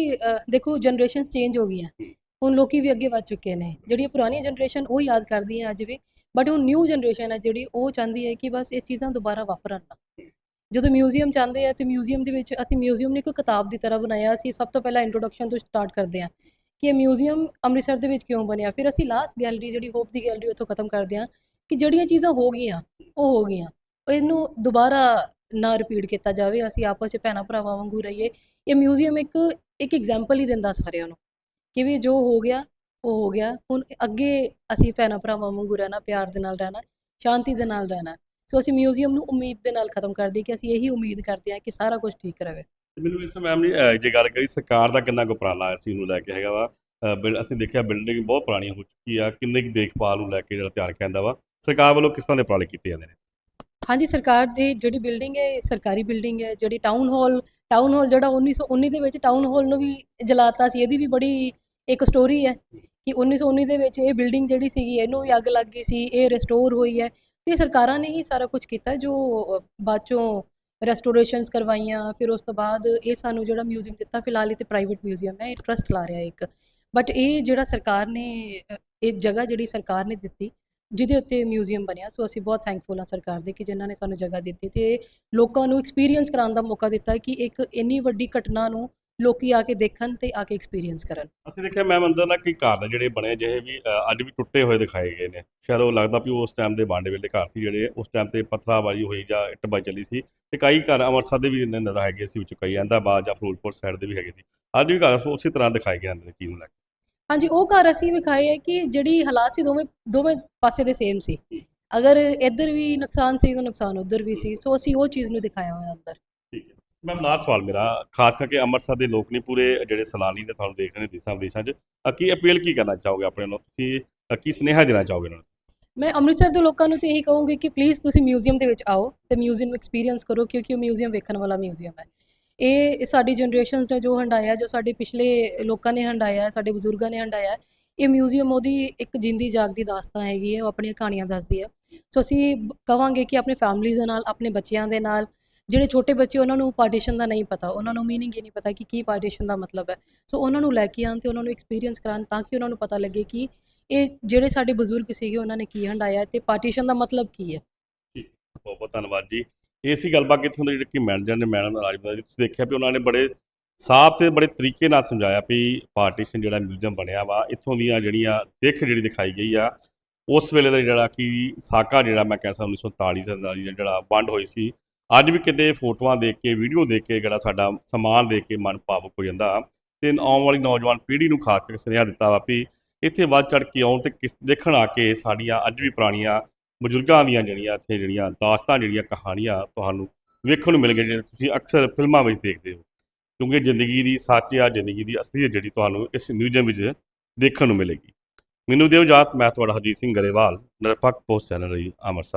ਦੇਖੋ ਜਨਰੇਸ਼ਨਸ ਚੇਂਜ ਹੋ ਗਈਆਂ। ਹੁਣ ਲੋਕੀ ਵੀ ਅੱਗੇ ਵੱਧ ਚੁੱਕੇ ਨੇ। ਜਿਹੜੀ ਪੁਰਾਣੀ ਜਨਰੇਸ਼ਨ ਉਹ ਯਾਦ ਕਰਦੀ ਹੈ ਅੱਜ ਵੀ ਬਟ ਹੁਣ ਨਿਊ ਜਨਰੇਸ਼ਨ ਹੈ ਜਿਹੜੀ ਉਹ ਚਾਹੁੰਦੀ ਹੈ ਕਿ ਬਸ ਇਹ ਚੀਜ਼ਾਂ ਦੁਬਾਰਾ ਵਾਪਰਨ ਨਾ। ਜਦੋਂ ਮਿਊਜ਼ੀਅਮ ਚਾਹੁੰਦੇ ਆ ਤੇ ਮਿਊਜ਼ੀਅਮ ਦੇ ਵਿੱਚ ਅਸੀਂ ਮਿਊਜ਼ੀਅਮ ਨੂੰ ਇੱਕ ਕਿਤਾਬ ਦੀ ਤਰ੍ਹਾਂ ਬਣਾਇਆ, ਅਸੀਂ ਸਭ ਤੋਂ ਪਹਿਲਾਂ ਇੰਟਰੋਡਕਸ਼ਨ ਤੋਂ ਸਟਾਰਟ ਕਰਦੇ ਹਾਂ ਕਿ ਇਹ ਮਿਊਜ਼ੀਅਮ ਅੰਮ੍ਰਿਤਸਰ ਦੇ ਵਿੱਚ ਕਿਉਂ ਬਣਿਆ। ਫਿਰ ਅਸੀਂ ਲਾਸਟ ਗੈਲਰੀ ਜਿਹੜੀ ਹੋਪ ਦੀ ਗੈਲਰੀ ਉੱਥੋਂ ਖਤਮ ਕਰਦੇ ਹਾਂ ਕਿ ਜਿਹੜੀਆਂ ਚੀਜ਼ਾਂ ਹੋ ਗਈਆਂ, ਉਹ ਹੋ ਗਈਆਂ। ਇਹਨੂੰ ਦੁਬਾਰਾ ਨਾ ਰਿਪੀਟ ਕੀਤਾ ਜਾਵੇ, ਅਸੀਂ ਆਪਸ ਵਿੱਚ ਭੈਣਾਂ ਭਰਾਵਾਂ ਵਾਂਗੂ ਰਹੀਏ। ਇਹ ਮਿਊਜ਼ੀਅਮ ਇੱਕ ਇੱਕ ਐਗਜ਼ਾਮਪਲ ਹੀ ਦਿੰਦਾ ਸਾਰਿਆਂ ਨੂੰ ਕਿ ਵੀ ਜੋ ਹੋ ਗਿਆ, ਉਹ ਹੋ ਗਿਆ। ਹੁਣ ਅੱਗੇ ਅਸੀਂ ਭੈਣਾਂ ਭਰਾਵਾਂ ਵਾਂਗੂ ਰਹਿਣਾ, ਪਿਆਰ ਦੇ ਨਾਲ ਰਹਿਣਾ, ਸ਼ਾਂਤੀ ਦੇ ਨਾਲ ਰਹਿਣਾ। ਸੋ ਅਸੀਂ ਮਿਊਜ਼ੀਅਮ ਨੂੰ ਉਮੀਦ ਦੇ ਨਾਲ ਖਤਮ ਕਰਦੇ ਕਿ ਅਸੀਂ ਇਹੀ ਉਮੀਦ ਕਰਦੇ ਹਾਂ ਕਿ ਸਾਰਾ ਕੁਝ ਠੀਕ ਰਹੇ ਮੈਨੂੰ ਇਸ ਮੈਮ ਨੇ ਜੇ ਗੱਲ ਕਰੀ, ਸਰਕਾਰ ਦਾ ਕਿੰਨਾ ਕੁ ਉਪਰਾਲਾ ਇਸ ਨੂੰ ਲੈ ਕੇ ਹੈਗਾ ਵਾ? ਅਸੀਂ ਦੇਖਿਆ ਬਿਲਡਿੰਗ ਬਹੁਤ ਪੁਰਾਣੀ ਹੋ ਚੁੱਕੀ ਆ ਕਿੰਨੇ ਕੀ ਦੇਖਭਾਲ ਨੂੰ ਲੈ ਕੇ ਜਿਹੜਾ ਧਿਆਨ ਕਹਿੰਦਾ ਵਾ? ਸਰਕਾਰ ਵੱਲੋਂ ਕਿਸ ਤਰ੍ਹਾਂ ਦੇ ਉਪਰਾਲੇ ਕੀਤੇ ਜਾਂਦੇ ਨੇ? ਹਾਂਜੀ, ਸਰਕਾਰ ਦੀ ਜਿਹੜੀ ਬਿਲਡਿੰਗ ਹੈ, ਇਹ ਸਰਕਾਰੀ ਬਿਲਡਿੰਗ ਹੈ, ਜਿਹੜੀ ਟਾਊਨ ਹਾਲ ਟਾਊਨ ਹਾਲ ਜਿਹੜਾ 1919 ਦੇ ਵਿੱਚ ਟਾਊਨ ਹਾਲ ਨੂੰ ਵੀ ਜਲਾਤਾ ਸੀ, ਇਹਦੀ ਵੀ ਬੜੀ ਇੱਕ ਸਟੋਰੀ ਹੈ ਕਿ 1919 ਦੇ ਵਿੱਚ ਇਹ ਬਿਲਡਿੰਗ ਜਿਹੜੀ ਸੀਗੀ, ਇਹਨੂੰ ਵੀ ਅੱਗ ਲੱਗ ਗਈ ਸੀ, ਇਹ ਰਿਸਟੋਰ ਹੋਈ ਹੈ ਤੇ ਸਰਕਾਰਾਂ ਨੇ ਹੀ ਸਾਰਾ ਕੁਝ ਕੀਤਾ ਜੋ ਬਾਅਦ ਚੋਂ ਰੈਸਟੋਰੇਸ਼ਨਸ ਕਰਵਾਈਆਂ, ਫਿਰ ਉਸ ਤੋਂ ਬਾਅਦ ਇਹ ਸਾਨੂੰ ਜਿਹੜਾ ਮਿਊਜ਼ੀਅਮ ਦਿੱਤਾ, ਫਿਲਹਾਲ ਇਹ ਤੇ ਪ੍ਰਾਈਵੇਟ ਮਿਊਜ਼ੀਅਮ ਹੈ, ਇਹ ਟਰਸਟ ਲਾ ਰਿਹਾ ਇੱਕ। ਬਟ ਇਹ ਜਿਹੜਾ ਸਰਕਾਰ ਨੇ ਇਹ ਜਗ੍ਹਾ ਜਿਹੜੀ ਸਰਕਾਰ ਨੇ ਦਿੱਤੀ ਜਿਹਦੇ ਉੱਤੇ ਮਿਊਜ਼ੀਅਮ ਬਣਿਆ। ਸੋ ਅਸੀਂ ਬਹੁਤ ਥੈਂਕਫੁਲ ਹਾਂ ਸਰਕਾਰ ਦੇ ਕਿ ਜਿਨ੍ਹਾਂ ਨੇ ਸਾਨੂੰ ਜਗ੍ਹਾ ਦਿੱਤੀ ਤੇ ਲੋਕਾਂ ਨੂੰ ਐਕਸਪੀਰੀਅੰਸ ਕਰਾਉਣ ਦਾ ਮੌਕਾ ਦਿੱਤਾ ਕਿ ਇੱਕ ਇੰਨੀ ਵੱਡੀ ਘਟਨਾ ਨੂੰ ਲੋਕੀ ਆ ਕੇ ਦੇਖਣ ਤੇ ਆ ਕੇ ਐਕਸਪੀਰੀਅੰਸ ਕਰਨ। ਅਸੀਂ ਦੇਖਿਆ ਮੈਮ ਅੰਦਰ ਨਾ ਕਈ ਘਰ ਜਿਹੜੇ ਬਣੇ ਜਿਹੇ ਵੀ ਅਹ, ਅੱਜ ਵੀ ਟੁੱਟੇ ਹੋਏ ਦਿਖਾਏ ਗਏ ਨੇ। ਸ਼ਾਇਦ ਉਹ ਲੱਗਦਾ ਵੀ ਉਸ ਟਾਈਮ ਦੇ ਬਾਂਡੇ ਵੇਲੇ ਘਰ ਸੀ ਜਿਹੜੇ ਉਸ ਟਾਈਮ ਤੇ ਪੱਥਰਾਬਾਜੀ ਹੋਈ ਜਾਂ ਇੱਟਬਾਜੀ ਚੱਲੀ ਸੀ। ਤੇ ਕਈ ਘਰ ਅੰਮ੍ਰਿਤਸਰ ਦੇ ਵੀ ਨਜ਼ਰ ਹੈਗੇ ਸੀ ਵਿੱਚ ਕਈ ਅਹਿਮਦਾਬਾਦ ਜਾਂ ਫਿਰੋਜ਼ਪੁਰ ਸਾਈਡ ਦੇ ਵੀ ਹੈਗੇ ਸੀ। ਅੱਜ ਵੀ ਘਰ ਉਸੇ ਤਰ੍ਹਾਂ ਦਿਖਾਏ ਗਏ ਅੰਦਰ ਚੀਜ਼ ਨੂੰ ਲੈ ਹਾਂਜੀ ਉਹ ਘਰ ਅਸੀਂ ਵਿਖਾਏ ਹੈ ਕਿ ਜਿਹੜੀ ਹਾਲਾਤ ਸੀ ਦੋਵੇਂ ਦੋਵੇਂ ਪਾਸੇ ਦੇ ਸੇਮ ਸੀ। ਅਗਰ ਇੱਧਰ ਵੀ ਨੁਕਸਾਨ ਸੀ ਤਾਂ ਨੁਕਸਾਨ ਉੱਧਰ ਵੀ ਸੀ। ਸੋ ਅਸੀਂ ਉਹ ਚੀਜ਼ ਨੂੰ ਦਿਖਾਇਆ ਹੋਇਆ ਅੰਦਰ। ਠੀਕ ਹੈ। ਮੈਮ ਲਾਸਟ ਸਵਾਲ ਮੇਰਾ ਖਾਸ ਕਰਕੇ ਅੰਮ੍ਰਿਤਸਰ ਦੇ ਲੋਕ ਨਹੀਂ ਪੂਰੇ ਜਿਹੜੇ ਸੈਲਾਨੀ ਨੇ ਤੁਹਾਨੂੰ ਦੇਖ ਰਹੇ ਨੇ ਦੇਸ਼ਾਂ ਵਿਦੇਸ਼ਾਂ 'ਚ ਕੀ ਅਪੀਲ ਕੀ ਕਰਨਾ ਚਾਹੋਗੇ ਆਪਣੇ ਨੂੰ? ਤੁਸੀਂ ਕੀ ਸੁਨੇਹਾ ਦੇਣਾ ਚਾਹੋਗੇ ਉਹਨਾਂ ਨੂੰ? ਮੈਂ ਅੰਮ੍ਰਿਤਸਰ ਦੇ ਲੋਕਾਂ ਨੂੰ ਤੇ ਇਹੀ ਕਹੂੰਗੀ ਕਿ ਪਲੀਜ਼ ਤੁਸੀਂ ਮਿਊਜ਼ੀਅਮ ਦੇ ਵਿੱਚ ਆਓ ਤੇ ਮਿਊਜ਼ੀਅਮ ਨੂੰ ਐਕਸਪੀਰੀਅੰਸ ਕਰੋ ਕਿਉਂਕਿ ਉਹ ਮਿਊਜ਼ੀਅਮ ਵੇਖਣ ਵਾਲਾ ਮਿਊਜ਼ੀਅਮ ਹੈ। ਇਹ ਸਾਡੀ ਜਨਰੇਸ਼ਨਸ ਨੇ ਜੋ ਹੰਡਾਇਆ, ਜੋ ਸਾਡੇ ਪਿਛਲੇ ਲੋਕਾਂ ਨੇ ਹੰਡਾਇਆ, ਸਾਡੇ ਬਜ਼ੁਰਗਾਂ ਨੇ ਹੰਡਾਇਆ, ਇਹ ਮਿਊਜ਼ੀਅਮ ਉਹਦੀ ਇੱਕ ਜਿੰਦੀ ਜਾਗਦੀ ਦਾਸਤਾਨ ਹੈਗੀ ਹੈ, ਉਹ ਆਪਣੀਆਂ ਕਹਾਣੀਆਂ ਦੱਸਦੀ ਹੈ। ਸੋ ਅਸੀਂ ਬ- ਕਵਾਂਗੇ ਕਿ ਆਪਣੇ ਫੈਮਲੀਜ਼ ਦੇ ਨਾਲ, ਆਪਣੇ ਬੱਚਿਆਂ ਦੇ ਨਾਲ, ਜਿਹੜੇ ਛੋਟੇ ਬੱਚੇ, ਉਹਨਾਂ ਨੂੰ ਪਾਰਟੀਸ਼ਨ ਦਾ ਨਹੀਂ ਪਤਾ, ਉਹਨਾਂ ਨੂੰ ਮੀਨਿੰਗ ਇਹ ਨਹੀਂ ਪਤਾ ਕਿ ਕੀ ਪਾਰਟੀਸ਼ਨ ਦਾ ਮਤਲਬ ਹੈ। ਸੋ ਉਹਨਾਂ ਨੂੰ ਲੈ ਕੇ ਆਉਣ ਤੇ ਉਹਨਾਂ ਨੂੰ ਐਕਸਪੀਰੀਅੰਸ ਕਰਾਉਣ ਤਾਂ ਕਿ ਉਹਨਾਂ ਨੂੰ ਪਤਾ ਲੱਗੇ ਕਿ ਇਹ ਜਿਹੜੇ ਸਾਡੇ ਬਜ਼ੁਰਗ ਸੀਗੇ, ਉਹਨਾਂ ਨੇ ਕੀ ਹੰਡਾਇਆ ਤੇ ਪਾਰਟੀਸ਼ਨ ਦਾ ਮਤਲਬ ਕੀ ਹੈ। ਬਹੁਤ ਬਹੁਤ ਧੰਨਵਾਦ ਜੀ। ਇਹ ਸੀ ਗੱਲਬਾਤ ਇੱਥੋਂ ਦੇ ਜਿਹੜੇ ਕਿ ਮੈਨੇਜਰ ਨੇ ਮੈਡਮ ਰਾਜਵੰਦਰ ਜੀ ਤੁਸੀਂ ਦੇਖਿਆ ਵੀ ਉਹਨਾਂ ਨੇ ਬੜੇ ਸਾਫ਼ ਤੇ ਬੜੇ ਤਰੀਕੇ ਨਾਲ ਸਮਝਾਇਆ ਵੀ ਪਾਰਟੀਸ਼ਨ ਜਿਹੜਾ ਮਿਊਜ਼ੀਅਮ ਬਣਿਆ ਵਾ, ਇੱਥੋਂ ਦੀਆਂ ਜਿਹੜੀਆਂ ਦਿੱਖ ਜਿਹੜੀ ਦਿਖਾਈ ਗਈ ਆ, ਉਸ ਵੇਲੇ ਦਾ ਜਿਹੜਾ ਕਿ ਸਾਕਾ ਜਿਹੜਾ ਮੈਂ ਕਹਿ ਸਕਦਾ 1947 ਦਾ ਜਿਹੜਾ ਵੰਡ ਹੋਈ ਸੀ। ਅੱਜ ਵੀ ਕਿਤੇ ਫੋਟੋਆਂ ਦੇਖ ਕੇ, ਵੀਡੀਓ ਦੇਖ ਕੇ ਜਿਹੜਾ ਸਾਡਾ ਸਮਾਨ ਦੇਖ ਕੇ ਮਨ ਭਾਵੁਕ ਹੋ ਜਾਂਦਾ। ਤੇ ਆਉਣ ਵਾਲੀ ਨੌਜਵਾਨ ਪੀੜ੍ਹੀ ਨੂੰ ਖਾਸ ਕਰਕੇ ਸੁਨੇਹਾ ਦਿੱਤਾ ਵਾ ਵੀ ਇੱਥੇ ਵੱਧ ਚੜ ਕੇ ਆਉਣ ਤੇ ਕਿਸ, ਦੇਖਣ ਆ ਕੇ ਸਾਡੀਆਂ ਅੱਜ ਵੀ ਪੁਰਾਣੀਆਂ ਬਜ਼ੁਰਗਾਂ ਦੀਆਂ ਜਿਹੜੀਆਂ ਇੱਥੇ ਜਿਹੜੀਆਂ ਦਾਸਤਾਂ ਜਿਹੜੀਆਂ ਕਹਾਣੀਆਂ ਤੁਹਾਨੂੰ ਵੇਖਣ ਨੂੰ ਮਿਲ ਗਈਆਂ ਜਿਹੜੀਆਂ ਤੁਸੀਂ ਅਕਸਰ ਫਿਲਮਾਂ ਵਿੱਚ ਦੇਖਦੇ ਹੋ। ਕਿਉਂਕਿ ਜ਼ਿੰਦਗੀ ਦੀ ਸੱਚ ਆ ਜ਼ਿੰਦਗੀ ਦੀ ਅਸਲੀਅਤ ਜਿਹੜੀ ਤੁਹਾਨੂੰ ਇਸ ਮਿਊਜ਼ੀਅਮ ਵਿੱਚ ਦੇਖਣ ਨੂੰ ਮਿਲੇਗੀ। ਮੈਨੂੰ ਦਿਓ ਜਾਤ ਮੈਂ ਤੁਹਾਡਾ ਹਰਜੀਤ ਸਿੰਘ ਗਰੇਵਾਲ, ਨਿਰਪੱਖ ਪੋਸਟ ਚੈਨਲ ਰਹੀ ਅੰਮ੍ਰਿਤਸਰ।